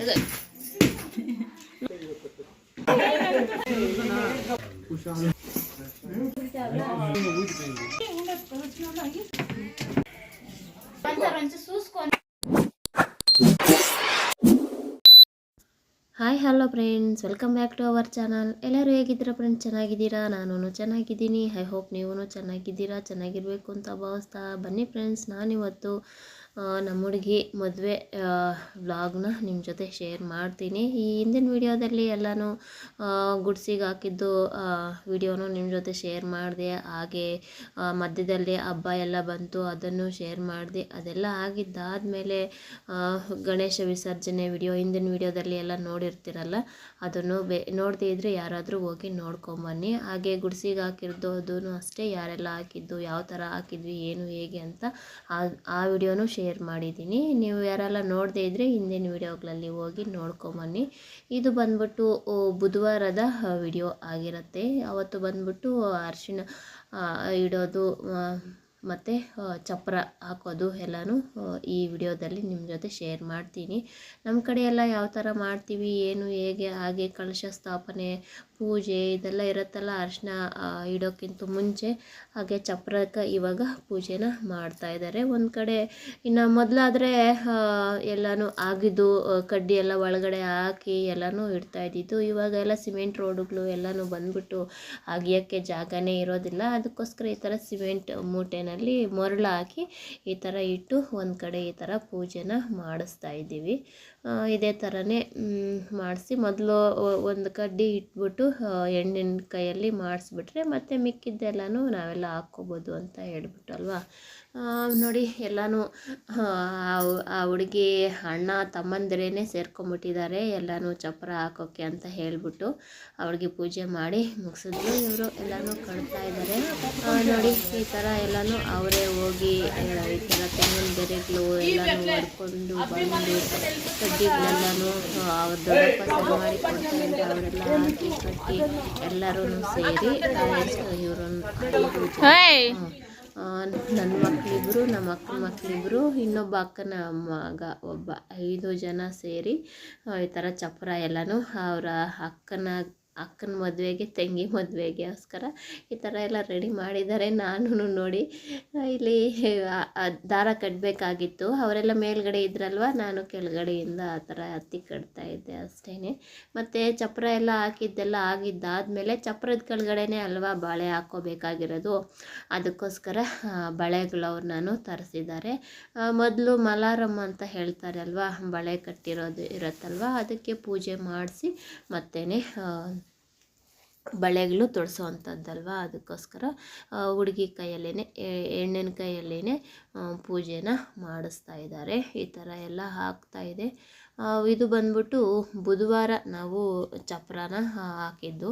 Hi, hello friends, welcome back to our channel. ಎಲ್ಲರೂ ಹೇಗಿದ್ದೀರಾ friends? ಚೆನ್ನಾಗಿದ್ದೀರಾ? ನಾನು ಚೆನ್ನಾಗಿದ್ದೀನಿ. ಐ ಹೋಪ್ ನೀವು ಚೆನ್ನಾಗಿದ್ದೀರಾ. ಚೆನ್ನಾಗಿರಬೇಕು ಅಂತ ಭಾವಿಸ್ತಾ ಬನ್ನಿ ಫ್ರೆಂಡ್ಸ್. ನಾನಿವತ್ತು ನಮ್ಮ ಹುಡುಗಿ ಮದುವೆ ವ್ಲಾಗ್ನ ನಿಮ್ಮ ಜೊತೆ ಶೇರ್ ಮಾಡ್ತೀನಿ. ಈ ಹಿಂದಿನ ವಿಡಿಯೋದಲ್ಲಿ ಎಲ್ಲನೂ ಗುಡ್ಸಿಗೆ ಹಾಕಿದ್ದು ವಿಡಿಯೋನು ನಿಮ್ಮ ಜೊತೆ ಶೇರ್ ಮಾಡಿದೆ. ಹಾಗೆ ಮಧ್ಯದಲ್ಲಿ ಹಬ್ಬ ಎಲ್ಲ ಬಂತು, ಅದನ್ನು ಶೇರ್ ಮಾಡಿದೆ. ಅದೆಲ್ಲ ಆಗಿದ್ದಾದಮೇಲೆ ಗಣೇಶ ವಿಸರ್ಜನೆ ವಿಡಿಯೋ ಹಿಂದಿನ ವಿಡಿಯೋದಲ್ಲಿ ಎಲ್ಲ ನೋಡಿರ್ತೀರಲ್ಲ ಅದನ್ನು ಬೇ, ನೋಡದೇ ಇದ್ದರೆ ಯಾರಾದರೂ ಹೋಗಿ ನೋಡ್ಕೊಂಬನ್ನಿ. ಹಾಗೆ ಗುಡ್ಸಿಗೆ ಹಾಕಿರೋದು ಅದೂ ಅಷ್ಟೇ. ಯಾರೆಲ್ಲ ಹಾಕಿದ್ದು, ಯಾವ ಥರ ಹಾಕಿದ್ವಿ, ಏನು, ಹೇಗೆ ಅಂತ ಆ ವಿಡಿಯೋನು ಶೇರ್ ಮಾಡಿದ್ದೀನಿ. ನೀವು ಯಾರೆಲ್ಲ ನೋಡದೇ ಇದ್ದರೆ ಹಿಂದಿನ ವಿಡಿಯೋಗಳಲ್ಲಿ ಹೋಗಿ ನೋಡ್ಕೊಂಬನ್ನಿ. ಇದು ಬಂದ್ಬಿಟ್ಟು ಬುಧವಾರದ ವಿಡಿಯೋ ಆಗಿರುತ್ತೆ. ಅವತ್ತು ಬಂದ್ಬಿಟ್ಟು ಅರಿಶಿನ ಇಡೋದು ಮತ್ತು ಚಪ್ಪರ ಹಾಕೋದು ಎಲ್ಲನೂ ಈ ವಿಡಿಯೋದಲ್ಲಿ ನಿಮ್ಮ ಜೊತೆ ಶೇರ್ ಮಾಡ್ತೀನಿ. ನಮ್ಮ ಕಡೆ ಯಾವ ಥರ ಮಾಡ್ತೀವಿ, ಏನು, ಹೇಗೆ, ಹಾಗೆ ಕಳಶ ಸ್ಥಾಪನೆ ಪೂಜೆ ಇದೆಲ್ಲ ಇರುತ್ತಲ್ಲ, ಅರಿಶಿನ ಇಡೋಕ್ಕಿಂತ ಮುಂಚೆ ಹಾಗೆ ಚಪ್ರಕ್ಕೆ ಇವಾಗ ಪೂಜೆನ ಮಾಡ್ತಾ ಇದ್ದಾರೆ. ಒಂದು ಕಡೆ ಇನ್ನು ಮೊದಲಾದರೆ ಎಲ್ಲನೂ ಆಗಿದ್ದು ಕಡ್ಡಿ ಎಲ್ಲ ಒಳಗಡೆ ಹಾಕಿ ಎಲ್ಲನೂ ಇಡ್ತಾ ಇದ್ದಿದ್ದು. ಇವಾಗ ಎಲ್ಲ ಸಿಮೆಂಟ್ ರೋಡುಗಳು ಎಲ್ಲನೂ ಬಂದ್ಬಿಟ್ಟು ಅಗಿಯೋಕ್ಕೆ ಜಾಗನೇ ಇರೋದಿಲ್ಲ. ಅದಕ್ಕೋಸ್ಕರ ಈ ಥರ ಸಿಮೆಂಟ್ ಮೂಟೆನಲ್ಲಿ ಮರಳು ಹಾಕಿ ಈ ಥರ ಇಟ್ಟು ಒಂದು ಕಡೆ ಈ ಥರ ಪೂಜೆನ ಮಾಡಿಸ್ತಾ ಇದ್ದೀವಿ. ಇದೇ ಥರನೇ ಮಾಡಿಸಿ. ಮೊದಲು ಒಂದು ಕಡ್ಡಿ ಇಟ್ಬಿಟ್ಟು ಹೆಣ್ಣಿನ ಕೈಯಲ್ಲಿ ಮಾಡಿಸ್ಬಿಟ್ರೆ ಮತ್ತು ಮಿಕ್ಕಿದ್ದೆಲ್ಲನೂ ನಾವೆಲ್ಲ ಹಾಕ್ಕೋಬೋದು ಅಂತ ಹೇಳ್ಬಿಟ್ಟು ಅಲ್ವಾ? ನೋಡಿ ಎಲ್ಲನೂ ಆ, ಹುಡುಗಿ ಅಣ್ಣ ತಮ್ಮಂದಿರೇನೆ ಸೇರ್ಕೊಂಬಿಟ್ಟಿದ್ದಾರೆ. ಎಲ್ಲನೂ ಚಪ್ಪರ ಹಾಕೋಕ್ಕೆ ಅಂತ ಹೇಳಿಬಿಟ್ಟು ಅವ್ರಿಗೆ ಪೂಜೆ ಮಾಡಿ ಮುಗಿಸಿದ್ರು. ಇವರು ಎಲ್ಲನೂ ಕಳ್ತಾ ಇದ್ದಾರೆ. ನೋಡಿ ಈ ಥರ ಎಲ್ಲನೂ ಅವರೇ ಹೋಗಿ ಈ ಥರ ತೆಂಗಿನ ಬೆರೆಗಳು ಎಲ್ಲನೂ ಹೊಡ್ಕೊಂಡು ಬಂದು ಕಡ್ಡಿಗಳೆಲ್ಲನೂ ಅವ್ರ ದೊಡ್ಡಪ್ಪ ಸರಿ ಮಾಡಿ ಕೊಡ್ತಾ ಇದ್ದಾರೆ ಅವರೆಲ್ಲ ಹಾಕಿ ಕಟ್ಟಿ ಎಲ್ಲರೂ ಸೇರಿ ಇವರು ನನ್ನ ಮಕ್ಕಳಿಬ್ರು ನಮ್ಮ ಅಕ್ಕನ ಮಕ್ಕಳಿಬ್ರು ಇನ್ನೊಬ್ಬ ಅಕ್ಕನ ಮಗ ಒಬ್ಬ ಐದು ಜನ ಸೇರಿ ಈ ಥರ ಚಪ್ಪರ ಎಲ್ಲನೂ ಅವರ ಅಕ್ಕನ ಅಕ್ಕನ ಮದುವೆಗೆ, ತಂಗಿ ಮದುವೆಗೋಸ್ಕರ ಈ ಥರ ಎಲ್ಲ ರೆಡಿ ಮಾಡಿದ್ದಾರೆ ನಾನು ನೋಡಿ. ಇಲ್ಲಿ ದಾರ ಕಟ್ಟಬೇಕಾಗಿತ್ತು ಅವರೆಲ್ಲ ಮೇಲ್ಗಡೆ ಇದ್ರಲ್ವ? ನಾನು ಕೆಳಗಡೆಯಿಂದ ಆ ಥರ ಹತ್ತಿ ಕಟ್ತಾ ಇದ್ದೆ ಅಷ್ಟೇ ಮತ್ತು ಚಪ್ರ ಎಲ್ಲ ಹಾಕಿದ್ದೆಲ್ಲ ಆಗಿದ್ದಾದಮೇಲೆ ಚಪ್ರದ ಕೆಳಗಡೆನೇ ಅಲ್ವಾ ಬಳೆ ಹಾಕ್ಕೋಬೇಕಾಗಿರೋದು? ಅದಕ್ಕೋಸ್ಕರ ಬಳೆಗಳು ಅವ್ರು ನಾನು ತರಿಸಿದ್ದಾರೆ ಮೊದಲು ಮಲಾರಮ್ಮ ಅಂತ ಹೇಳ್ತಾರೆ ಅಲ್ವಾ ಬಳೆ ಕಟ್ಟಿರೋದು ಇರುತ್ತಲ್ವ? ಅದಕ್ಕೆ ಪೂಜೆ ಮಾಡಿಸಿ ಮತ್ತೇ ಬಳೆಗಳು ತೊಡಿಸೋವಂಥದ್ದಲ್ವ? ಅದಕ್ಕೋಸ್ಕರ ಹುಡುಗಿ ಕೈಯಲ್ಲೇ ಹೆಣ್ಣಿನ ಕೈಯಲ್ಲೇ ಪೂಜೆನ ಮಾಡಿಸ್ತಾ ಇದ್ದಾರೆ. ಈ ಥರ ಎಲ್ಲ ಹಾಕ್ತಾ ಇದೆ. ಇದು ಬಂದ್ಬಿಟ್ಟು ಬುಧವಾರ ನಾವು ಚಪ್ರನ ಹಾಕಿದ್ದು.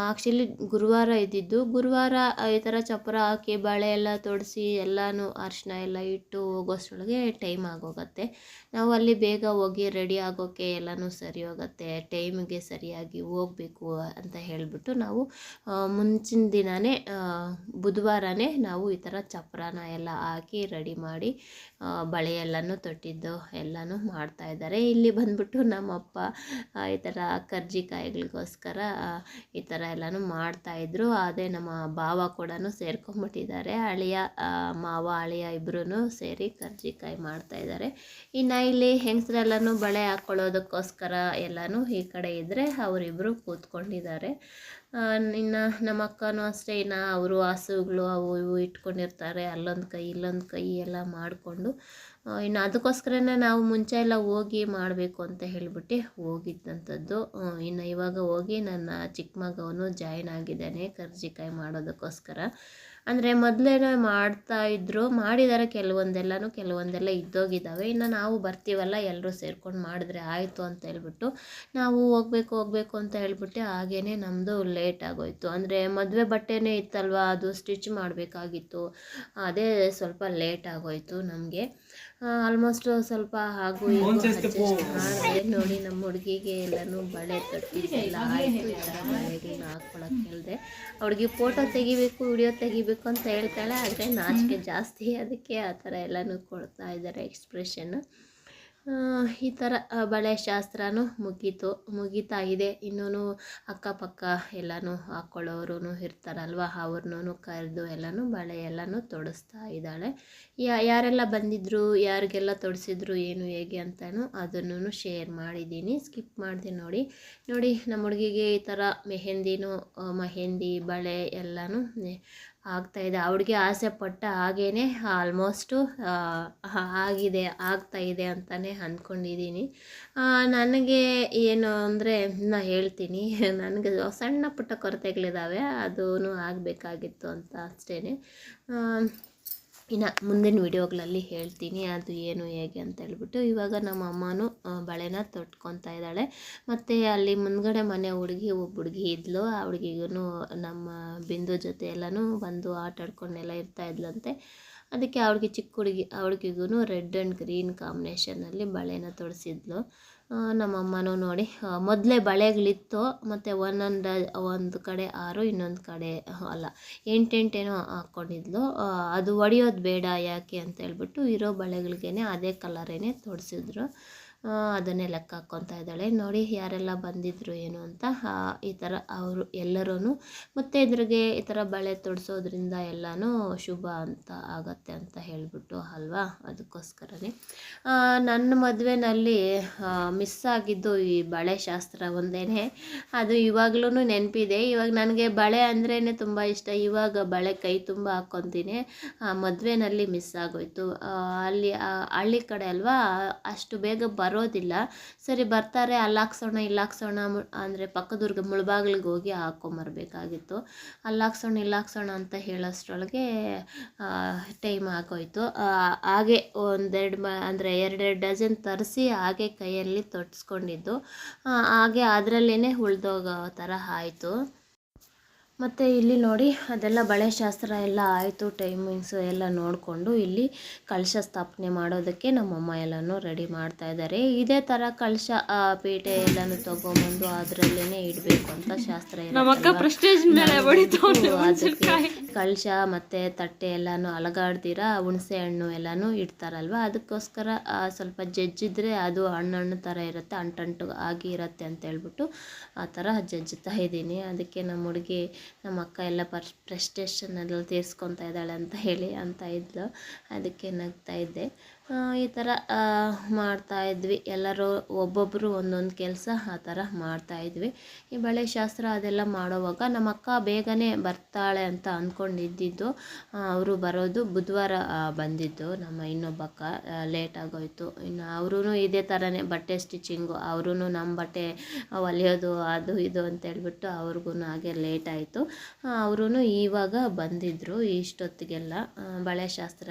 ಆ್ಯಕ್ಚುಲಿ ಗುರುವಾರ ಇದ್ದಿದ್ದು. ಗುರುವಾರ ಈ ಥರ ಚಪ್ರ ಹಾಕಿ, ಬಳೆ ಎಲ್ಲ ತೊಡಿಸಿ, ಎಲ್ಲನೂ ಅರಿಶಿನ ಎಲ್ಲ ಇಟ್ಟು ಹೋಗೋಷ್ಟೊಳಗೆ ಟೈಮ್ ಆಗೋಗತ್ತೆ. ನಾವು ಅಲ್ಲಿ ಬೇಗ ಹೋಗಿ ರೆಡಿ ಆಗೋಕ್ಕೆ ಎಲ್ಲನೂ ಸರಿ ಹೋಗುತ್ತೆ. ಟೈಮಿಗೆ ಸರಿಯಾಗಿ ಹೋಗಬೇಕು ಅಂತ ಹೇಳಿಬಿಟ್ಟು ನಾವು ಮುಂಚಿನ ದಿನವೇ ಬುಧವಾರನೇ ನಾವು ಈ ಥರ ಚಪ್ರನ ಎಲ್ಲ ಹಾಕಿ ರೆಡಿ ಮಾಡಿ ಬಳೆ ಎಲ್ಲನೂ ತೊಟ್ಟಿದ್ದು, ಎಲ್ಲನೂ ಮಾಡ್ತಾ ಇದ್ದಾರೆ. ಇಲ್ಲಿ ಬಂದ್ಬಿಟ್ಟು ನಮ್ಮಪ್ಪ ಈ ಥರ ಕರ್ಜಿಕಾಯಿಗಳಿಗೋಸ್ಕರ ಈ ಥರ ಎಲ್ಲನೂ ಮಾಡ್ತಾಯಿದ್ರು ಅದೇ ನಮ್ಮ ಭಾವ ಕೂಡ ಸೇರ್ಕೊಂಬಿಟ್ಟಿದ್ದಾರೆ. ಅಳಿಯ ಮಾವ, ಅಳಿಯ ಇಬ್ಬರೂ ಸೇರಿ ಕರ್ಜಿಕಾಯಿ ಮಾಡ್ತಾಯಿದ್ದಾರೆ ಇನ್ನು ಇಲ್ಲಿ ಹೆಂಗಸ್ರೆಲ್ಲನೂ ಬಳೆ ಹಾಕ್ಕೊಳ್ಳೋದಕ್ಕೋಸ್ಕರ ಎಲ್ಲನೂ ಈ ಕಡೆ ಇದ್ದರೆ ಅವರಿಬ್ಬರು ಕೂತ್ಕೊಂಡಿದ್ದಾರೆ. ಇನ್ನು ನಮ್ಮ ಅಕ್ಕನೂ ಅಷ್ಟೇ, ಇನ್ನು ಅವರು ಹಸುಗಳು ಅವು ಇವು ಇಟ್ಕೊಂಡಿರ್ತಾರೆ. ಅಲ್ಲೊಂದು ಕೈ, ಇಲ್ಲೊಂದು ಕೈ ಎಲ್ಲ ಮಾಡಿಕೊಂಡು ಇನ್ನು ಅದಕ್ಕೋಸ್ಕರನೇ ನಾವು ಮುಂಚೆ ಎಲ್ಲ ಹೋಗಿ ಮಾಡಬೇಕು ಅಂತ ಹೇಳಿಬಿಟ್ಟು ಹೋಗಿದ್ದಂಥದ್ದು. ಇನ್ನು ಇವಾಗ ಹೋಗಿ ನನ್ನ ಚಿಕ್ಕ ಮಗವನು ಜಾಯ್ನ್ ಆಗಿದ್ದಾನೆ ಕರ್ಜಿಕಾಯಿ ಮಾಡೋದಕ್ಕೋಸ್ಕರ. ಅಂದರೆ ಮೊದಲೇನೇ ಮಾಡ್ತಾ ಇದ್ದರು ಮಾಡಿದ್ದಾರೆ ಕೆಲವೊಂದೆಲ್ಲನೂ, ಕೆಲವೊಂದೆಲ್ಲ ಇದ್ದೋಗಿದ್ದಾವೆ. ಇನ್ನು ನಾವು ಬರ್ತೀವಲ್ಲ ಎಲ್ಲರೂ ಸೇರ್ಕೊಂಡು ಮಾಡಿದ್ರೆ ಆಯಿತು ಅಂತ ಹೇಳ್ಬಿಟ್ಟು ನಾವು ಹೋಗ್ಬೇಕು ಹೋಗ್ಬೇಕು ಅಂತ ಹೇಳ್ಬಿಟ್ಟು ಹಾಗೇ ನಮ್ಮದು ಲೇಟ್ ಆಗೋಯ್ತು. ಅಂದರೆ ಮದುವೆ ಬಟ್ಟೆನೇ ಇತ್ತಲ್ವ, ಅದು ಸ್ಟಿಚ್ ಮಾಡಬೇಕಾಗಿತ್ತು. ಅದೇ ಸ್ವಲ್ಪ ಲೇಟ್ ಆಗೋಯ್ತು ನಮಗೆ. ಆಲ್ಮೋಸ್ಟ್ ಸ್ವಲ್ಪ ಹಾಗೂ ಮಾಡಿದೆ. ನೋಡಿ ನಮ್ಮ ಹುಡುಗಿಗೆ ಎಲ್ಲನೂ ಬಳೆ ತೊಟ್ಟಿದ್ದೆಲ್ಲ ಆಯಿತು ಈ ಥರ ಬಳೆಗಳನ್ನ ಹಾಕ್ಕೊಳಕ್ಕೆ ಹೇಳಿದೆ. ಅವ್ಳಿಗೆ ಫೋಟೋ ತೆಗಿಬೇಕು ವಿಡಿಯೋ ತೆಗಿಬೇಕು ಅಂತ ಹೇಳ್ತಾಳೆ ಆದರೆ ನಾಚಿಕೆ ಜಾಸ್ತಿ. ಅದಕ್ಕೆ ಆ ಥರ ಎಲ್ಲನೂ ಕೊಡ್ತಾ ಇದ್ದಾರೆ ಎಕ್ಸ್ಪ್ರೆಷನ್ನು ಈ ಥರ ಬಳೆ ಶಾಸ್ತ್ರನೂ ಮುಗೀತು ಮುಗೀತಾ ಇದೆ ಇನ್ನೂ ಅಕ್ಕಪಕ್ಕ ಎಲ್ಲನೂ ಹಾಕ್ಕೊಳ್ಳೋರು ಇರ್ತಾರಲ್ವ? ಅವ್ರನ್ನೂ ಕರೆದು ಎಲ್ಲನೂ ಬಳೆ ಎಲ್ಲನೂ ತೊಡಿಸ್ತಾ ಇದ್ದಾಳೆ. ಯಾರೆಲ್ಲ ಬಂದಿದ್ರು, ಯಾರಿಗೆಲ್ಲ ತೊಡಿಸಿದ್ರು, ಏನು, ಹೇಗೆ ಅಂತಲೂ ಅದನ್ನು ಶೇರ್ ಮಾಡಿದ್ದೀನಿ. ಸ್ಕಿಪ್ ಮಾಡಿದೆ ನೋಡಿ. ನೋಡಿ, ನಮ್ಮ ಹುಡುಗಿಗೆ ಈ ಥರ ಮೆಹೆಂದಿನೂ ಮೆಹೆಂದಿ ಮೆಹಂದಿ, ಬಳೆ ಎಲ್ಲನೂ ಆಗ್ತಾಯಿದೆ ಅವಳಿಗೆ ಆಸೆ ಪಟ್ಟ ಹಾಗೇ ಆಲ್ಮೋಸ್ಟು ಆಗಿದೆ, ಆಗ್ತಾ ಇದೆ ಅಂತಲೇ ಅಂದ್ಕೊಂಡಿದ್ದೀನಿ. ನನಗೆ ಏನು ಅಂದರೆ ನಾ ಹೇಳ್ತೀನಿ. ನನಗೆ ಸಣ್ಣ ಪುಟ್ಟ ಕೊರತೆಗಳಿದ್ದಾವೆ ಅದೂ ಆಗಬೇಕಾಗಿತ್ತು ಅಂತ ಅಷ್ಟೇ ಇನ್ನು ಮುಂದಿನ ವಿಡಿಯೋಗಳಲ್ಲಿ ಹೇಳ್ತೀನಿ ಅದು ಏನು ಹೇಗೆ ಅಂತ ಹೇಳ್ಬಿಟ್ಟು. ಇವಾಗ ನಮ್ಮ ಅಮ್ಮನೂ ಬಳೆನ ತೊಟ್ಕೊತಾ ಇದ್ದಾಳೆ. ಮತ್ತು ಅಲ್ಲಿ ಮುಂದ್ಗಡೆ ಮನೆ ಹುಡುಗಿ, ಒಬ್ಬ ಹುಡುಗಿ ಇದ್ಲು. ಆ ಹುಡುಗಿಗೂ ನಮ್ಮ ಬಿಂದು ಜೊತೆ ಎಲ್ಲನೂ ಬಂದು ಆಟ ಆಡ್ಕೊಂಡೆಲ್ಲ ಇರ್ತಾ ಇದ್ಲಂತೆ. ಅದಕ್ಕೆ ಅವ್ಳಿಗೆ ಚಿಕ್ಕ ಹುಡುಗಿ ಅವ್ಳಿಗೂ ರೆಡ್ ಆ್ಯಂಡ್ ಗ್ರೀನ್ ಕಾಂಬಿನೇಷನಲ್ಲಿ ಬಳೆನ ತೊಡಿಸಿದ್ಲು. ನಮ್ಮಮ್ಮನೂ ನೋಡಿ ಮೊದಲೇ ಬಳೆಗಳಿತ್ತು, ಮತ್ತು ಒಂದೊಂದು, ಒಂದು ಕಡೆ ಆರು, ಇನ್ನೊಂದು ಕಡೆ ಅಲ್ಲ, ಎಂಟೆಂಟೇನೋ ಹಾಕ್ಕೊಂಡಿದ್ಲು ಅದು ಒಡೆಯೋದು ಬೇಡ ಯಾಕೆ ಅಂತ ಹೇಳ್ಬಿಟ್ಟು ಇರೋ ಬಳೆಗಳಿಗೇ ಅದೇ ಕಲರೇನೆ ತೊಡಿಸಿದ್ರು. ಅದನ್ನೇ ಲೆಕ್ಕ ಹಾಕ್ಕೊತಾ ಇದ್ದಾಳೆ. ನೋಡಿ ಯಾರೆಲ್ಲ ಬಂದಿದ್ರು ಏನು ಅಂತ ಈ ಥರ ಅವರು ಎಲ್ಲರೂ ಮತ್ತು ಇದ್ರಿಗೆ ಈ ಥರ ಬಳೆ ತೊಡಿಸೋದ್ರಿಂದ ಎಲ್ಲನೂ ಶುಭ ಅಂತ ಆಗತ್ತೆ ಅಂತ ಹೇಳಿಬಿಟ್ಟು ಅಲ್ವಾ? ಅದಕ್ಕೋಸ್ಕರನೇ. ನನ್ನ ಮದುವೆನಲ್ಲಿ ಮಿಸ್ ಆಗಿದ್ದು ಈ ಬಳೆ ಶಾಸ್ತ್ರ ಒಂದೇ ಅದು ಇವಾಗ್ಲೂ ನೆನಪಿದೆ. ಇವಾಗ ನನಗೆ ಬಳೆ ಅಂದ್ರೇ ತುಂಬ ಇಷ್ಟ. ಇವಾಗ ಬಳೆ ಕೈ ತುಂಬ ಹಾಕ್ಕೊತೀನಿ. ಮದುವೆನಲ್ಲಿ ಮಿಸ್ ಆಗೋಯ್ತು. ಅಲ್ಲಿ ಹಳ್ಳಿ ಕಡೆ ಅಲ್ವಾ, ಅಷ್ಟು ಬೇಗ ಬರೋದಿಲ್ಲ. ಸರಿ, ಬರ್ತಾರೆ ಅಲ್ಲಿ ಹಾಕ್ಸೋಣ ಇಲ್ಲಿ ಹಾಕ್ಸೋಣ ಅಂದರೆ ಪಕ್ಕದೂರ್ಗೆ ಮುಳ್ಬಾಗ್ಲಿಗೆ ಹೋಗಿ ಹಾಕ್ಕೊಂಬರ್ಬೇಕಾಗಿತ್ತು ಅಲ್ಲಿ ಹಾಕ್ಸೋಣ ಇಲ್ಲಿ ಹಾಕ್ಸೋಣ ಅಂತ ಹೇಳೋಷ್ಟ್ರೊಳಗೆ ಟೈಮ್ ಹಾಕೋಯ್ತು ಹಾಗೆ ಒಂದೆರಡು ಮ, ಅಂದರೆ ಎರಡೆರಡು ಡಜನ್ ತರಿಸಿ ಹಾಗೆ ಕೈಯಲ್ಲಿ ತೊಟ್ಸ್ಕೊಂಡಿದ್ದು ಹಾಗೆ ಅದರಲ್ಲೇ ಉಳ್ದೋಗೋ ಥರ ಆಯಿತು. ಮತ್ತು ಇಲ್ಲಿ ನೋಡಿ ಅದೆಲ್ಲ ಬಳೆ ಶಾಸ್ತ್ರ ಎಲ್ಲ ಆಯಿತು ಟೈಮಿಂಗ್ಸು ಎಲ್ಲ ನೋಡಿಕೊಂಡು ಇಲ್ಲಿ ಕಳಶ ಸ್ಥಾಪನೆ ಮಾಡೋದಕ್ಕೆ ನಮ್ಮಮ್ಮ ಎಲ್ಲನೂ ರೆಡಿ ಮಾಡ್ತಾ ಇದ್ದಾರೆ ಇದೇ ಥರ ಕಳಶ ಆ, ಪೀಠೆ ಎಲ್ಲನೂ ತೊಗೊಂಬಂದು ಅದರಲ್ಲೇ ಇಡಬೇಕು ಅಂತ ಶಾಸ್ತ್ರ ಕಳಶ ಮತ್ತು ತಟ್ಟೆ ಎಲ್ಲನೂ ಅಲಗಾಡ್ದಿರ ಹುಣಸೆ ಹಣ್ಣು ಎಲ್ಲನೂ ಇಡ್ತಾರಲ್ವ? ಅದಕ್ಕೋಸ್ಕರ ಸ್ವಲ್ಪ ಜಜ್ಜಿದ್ರೆ ಅದು ಹಣ್ಣು ಹಣ್ಣು ಥರ ಇರುತ್ತೆ ಅಂಟಂಟು ಆಗಿ ಇರುತ್ತೆ ಅಂತ ಹೇಳ್ಬಿಟ್ಟು ಆ ಥರ ಜಜ್ಜುತ್ತಾ ಇದ್ದೀನಿ. ಅದಕ್ಕೆ ನಮ್ಮ ಹುಡುಗಿ ನಮ್ಮ ಅಕ್ಕ ಎಲ್ಲ ಪರ್ ಪ್ರೆಸ್ಟೇಷನ್ನೆಲ್ಲ ತೀರ್ಸ್ಕೊತಾ ಇದ್ದಾಳೆ ಅಂತ ಹೇಳಿ ಅಂತ ಇದ್ಲು. ಅದಕ್ಕೆ ನಗ್ತಾ ಇದ್ದೆ. ಈ ಥರ ಮಾಡ್ತಾಯಿದ್ವಿ ಎಲ್ಲರೂ ಒಬ್ಬೊಬ್ಬರು ಒಂದೊಂದು ಕೆಲಸ ಆ ಥರ ಮಾಡ್ತಾ ಇದ್ವಿ. ಈ ಬಳೆ ಶಾಸ್ತ್ರ ಅದೆಲ್ಲ ಮಾಡೋವಾಗ ನಮ್ಮ ಅಕ್ಕ ಬೇಗನೆ ಬರ್ತಾಳೆ ಅಂತ ಅಂದ್ಕೊಂಡಿದ್ದಿದ್ದು ಅವರು ಬರೋದು ಬುಧವಾರ ಬಂದಿದ್ದು. ನಮ್ಮ ಇನ್ನೊಬ್ಬ ಅಕ್ಕ ಲೇಟ್ ಆಗೋಯ್ತು. ಇನ್ನು ಅವರೂ ಇದೇ ಥರನೇ ಬಟ್ಟೆ ಸ್ಟಿಚಿಂಗು ಅವರೂ ನಮ್ಮ ಬಟ್ಟೆ ಹೊಲಿಯೋದು ಅದು ಇದು ಅಂತ ಹೇಳ್ಬಿಟ್ಟು ಅವ್ರಿಗೂ ಹಾಗೆ ಲೇಟ್ ಆಯಿತು. ಅವರೂ ಇವಾಗ ಬಂದಿದ್ದರು ಇಷ್ಟೊತ್ತಿಗೆಲ್ಲ. ಬಳೆ ಶಾಸ್ತ್ರ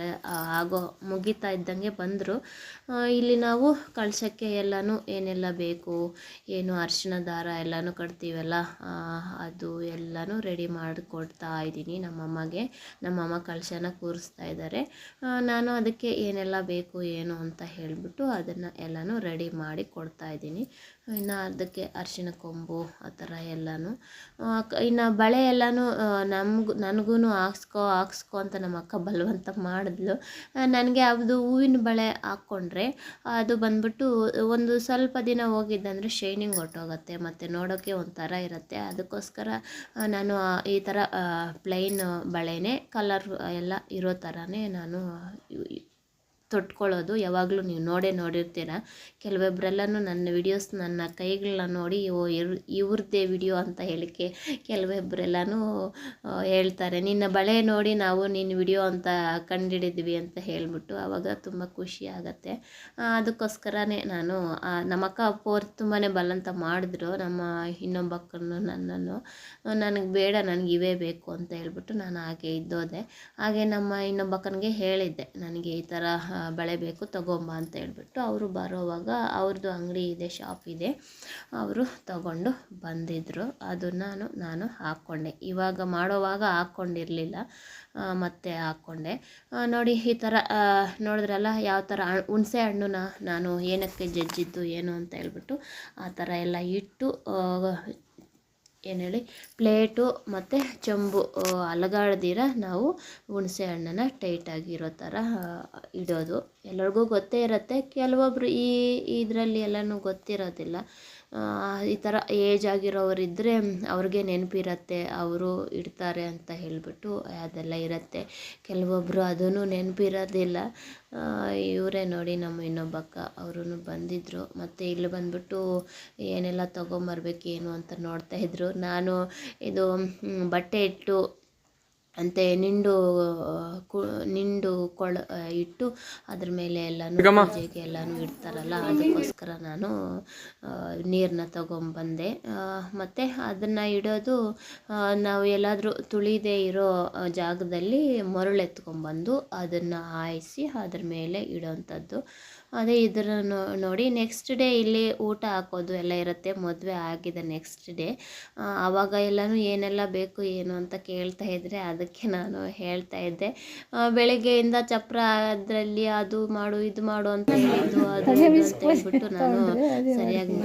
ಆಗೋ ಮುಗಿತಾ ಇದ್ದಂಗೆ ಬಂದರು. ಇಲ್ಲಿ ನಾವು ಕಳಶಕ್ಕೆ ಎಲ್ಲನೂ ಏನೆಲ್ಲ ಬೇಕು, ಏನು ಅರಿಶಿನ ದಾರ ಎಲ್ಲನೂ ಕಟ್ತೀವಲ್ಲ ಅದು ಎಲ್ಲನೂ ರೆಡಿ ಮಾಡಿಕೊಡ್ತಾ ಇದ್ದೀನಿ ನಮ್ಮಮ್ಮಗೆ ನಮ್ಮಮ್ಮ ಕಳಶನ ಕೂರಿಸ್ತಾ ಇದ್ದಾರೆ. ನಾನು ಅದಕ್ಕೆ ಏನೆಲ್ಲ ಬೇಕು, ಏನು ಅಂತ ಹೇಳಿಬಿಟ್ಟು ಅದನ್ನು ಎಲ್ಲನೂ ರೆಡಿ ಮಾಡಿ ಕೊಡ್ತಾ ಇದ್ದೀನಿ. ಇನ್ನು ಅದಕ್ಕೆ ಅರಿಶಿನ ಕೊಂಬು ಆ ಥರ ಎಲ್ಲನೂ. ಇನ್ನು ಬಳೆ ಎಲ್ಲನೂ ನಮಗೂ ನನಗೂ ಹಾಕ್ಸ್ಕೊ ಹಾಕ್ಸ್ಕೊ ಅಂತ ನಮ್ಮ ಅಕ್ಕ ಬಲವಂತ ಮಾಡಿದ್ಲು. ನನಗೆ ಅದು ಹೂವಿನ ಬಳೆ ಹಾಕ್ಕೊಂಡ್ರೆ ಅದು ಬಂದ್ಬಿಟ್ಟು ಒಂದು ಸ್ವಲ್ಪ ದಿನ ಹೋಗಿದ್ದಂದರೆ ಶೈನಿಂಗ್ ಹೊಟ್ಟೋಗುತ್ತೆ ಮತ್ತು ನೋಡೋಕ್ಕೆ ಒಂಥರ ಇರುತ್ತೆ. ಅದಕ್ಕೋಸ್ಕರ ನಾನು ಈ ಥರ ಪ್ಲೈನ್ ಬಳೆನೇ, ಕಲರ್ ಎಲ್ಲ ಇರೋ ಥರನೇ ನಾನು ತೊಟ್ಕೊಳ್ಳೋದು, ಯಾವಾಗಲೂ ನೀವು ನೋಡೇ ನೋಡಿರ್ತೀರ. ಕೆಲವೊಬ್ಬರೆಲ್ಲನೂ ನನ್ನ ವಿಡಿಯೋಸ್ ನನ್ನ ಕೈಗಳನ್ನ ನೋಡಿ, ಓ ಇವ್ರದ್ದೇ ವಿಡಿಯೋ ಅಂತ ಹೇಳಿಕೆ ಕೆಲವೊಬ್ಬರೆಲ್ಲನೂ ಹೇಳ್ತಾರೆ. ನಿನ್ನ ಬಳೆ ನೋಡಿ ನಾವು ನಿನ್ನ ವಿಡಿಯೋ ಅಂತ ಕಂಡಿಡಿದ್ವಿ ಅಂತ ಹೇಳಿಬಿಟ್ಟು ಆವಾಗ ತುಂಬ ಖುಷಿ ಆಗುತ್ತೆ. ಅದಕ್ಕೋಸ್ಕರನೇ ನಾನು ನಮ್ಮಕ್ಕ ಫೋರ್ ತುಂಬಾ ಬಲಂತ ಮಾಡಿದ್ರು. ನಮ್ಮ ಇನ್ನೊಬ್ಬ ಅಕ್ಕನೂ ನನ್ನನ್ನು. ನನಗೆ ಬೇಡ, ನನಗೆ ಇವೇ ಬೇಕು ಅಂತ ಹೇಳ್ಬಿಟ್ಟು ನಾನು ಹಾಗೆ ಇದ್ದೋದೆ. ಹಾಗೆ ನಮ್ಮ ಇನ್ನೊಬ್ಬ ಅಕ್ಕನಿಗೆ ಹೇಳಿದ್ದೆ. ನನಗೆ ಈ ಥರ ಬಳೆ ಬೇಕು ತಗೊಂಬ ಅಂತ ಹೇಳ್ಬಿಟ್ಟು ಅವರು ಬರೋವಾಗ ಅವ್ರದ್ದು ಅಂಗಡಿ ಇದೆ ಶಾಪ್ ಇದೆ. ಅವರು ತಗೊಂಡು ಬಂದಿದ್ದರು ಅದನ್ನು ನಾನು ನಾನು ಹಾಕ್ಕೊಂಡೆ. ಇವಾಗ ಮಾಡೋವಾಗ ಹಾಕ್ಕೊಂಡಿರಲಿಲ್ಲ. ಮತ್ತೆ ಹಾಕ್ಕೊಂಡೆ. ನೋಡಿ ಈ ಥರ ನೋಡಿದ್ರಲ್ಲ ಯಾವ ಥರ ಹಣ್- ಹುಣಸೆ ಹಣ್ಣುನ ನಾನು ಏನಕ್ಕೆ ಜಜ್ಜಿದ್ದು, ಏನು ಅಂತ ಹೇಳ್ಬಿಟ್ಟು ಆ ಥರ ಎಲ್ಲ ಇಟ್ಟು ಏನು ಹೇಳಿ? ಪ್ಲೇಟು ಮತ್ತು ಚಂಬು ಅಲಗಾಡ್ದಿರ ನಾವು ಹುಣಸೆ ಹಣ್ಣನ್ನು ಟೈಟಾಗಿರೋ ಥರ ಇಡೋದು. ಎಲ್ಲರಿಗೂ ಗೊತ್ತೇ ಇರುತ್ತೆ. ಕೆಲವೊಬ್ರು ಈ ಇದರಲ್ಲಿ ಎಲ್ಲನೂ ಗೊತ್ತಿರೋದಿಲ್ಲ. ಈ ಥರ ಏಜ್ ಆಗಿರೋರಿದ್ದರೆ ಅವ್ರಿಗೆ ನೆನಪಿರತ್ತೆ, ಅವರು ಇಡ್ತಾರೆ ಅಂತ ಹೇಳಿಬಿಟ್ಟು ಅದೆಲ್ಲ ಇರುತ್ತೆ. ಕೆಲವೊಬ್ಬರು ಅದೂ ನೆನಪಿರೋದಿಲ್ಲ. ಇವರೇ ನೋಡಿ ನಮ್ಮ ಇನ್ನೊಬ್ಬ ಅಕ್ಕ ಅವರು ಬಂದಿದ್ದರು ಮತ್ತು ಇಲ್ಲಿ ಬಂದ್ಬಿಟ್ಟು ಏನೆಲ್ಲ ತೊಗೊಂಬರ್ಬೇಕು, ಏನು ಅಂತ ನೋಡ್ತಾ ಇದ್ದರು ನಾನು ಇದು ಬಟ್ಟೆ ಇಟ್ಟು ಅಂತೆ ನಿಂಡು ಕು ನಿಂಡು ಕೊಳ ಇಟ್ಟು ಅದ್ರ ಮೇಲೆ ಎಲ್ಲನೂ ಪೂಜೆಗೆ ಎಲ್ಲನೂ ಇಡ್ತಾರಲ್ಲ ಅದಕ್ಕೋಸ್ಕರ ನಾನು ನೀರನ್ನ ತಗೊಂಬಂದೆ. ಮತ್ತು ಅದನ್ನು ಇಡೋದು ನಾವು ಎಲ್ಲಾದರೂ ತುಳಿದೇ ಇರೋ ಜಾಗದಲ್ಲಿ ಮರಳು ಎತ್ಕೊಂಬಂದು ಅದನ್ನು ಹಾಯಿಸಿ ಅದ್ರ ಮೇಲೆ ಇಡೋವಂಥದ್ದು ಅದೇ ಇದರ ನೋಡಿ ನೆಕ್ಸ್ಟ್ ಡೇ ಇಲ್ಲಿ ಊಟ ಹಾಕೋದು ಎಲ್ಲ ಇರುತ್ತೆ, ಮದುವೆ ಆಗಿದೆ ನೆಕ್ಸ್ಟ್ ಡೇ ಆವಾಗ ಎಲ್ಲನೂ ಏನೆಲ್ಲ ಬೇಕು, ಏನು ಅಂತ ಕೇಳ್ತಾ ಇದ್ದರೆ ಅದಕ್ಕೆ ನಾನು ಹೇಳ್ತಾ ಇದ್ದೆ. ಬೆಳಗ್ಗೆಯಿಂದ ಚಪ್ರ ಅದರಲ್ಲಿ ಅದು ಮಾಡು, ಇದು ಮಾಡು ಅಂತ ಹೇಳಿದ್ದು, ಅದು ಹೇಳ್ಬಿಟ್ಟು ನಾನು ಸರಿಯಾಗಿ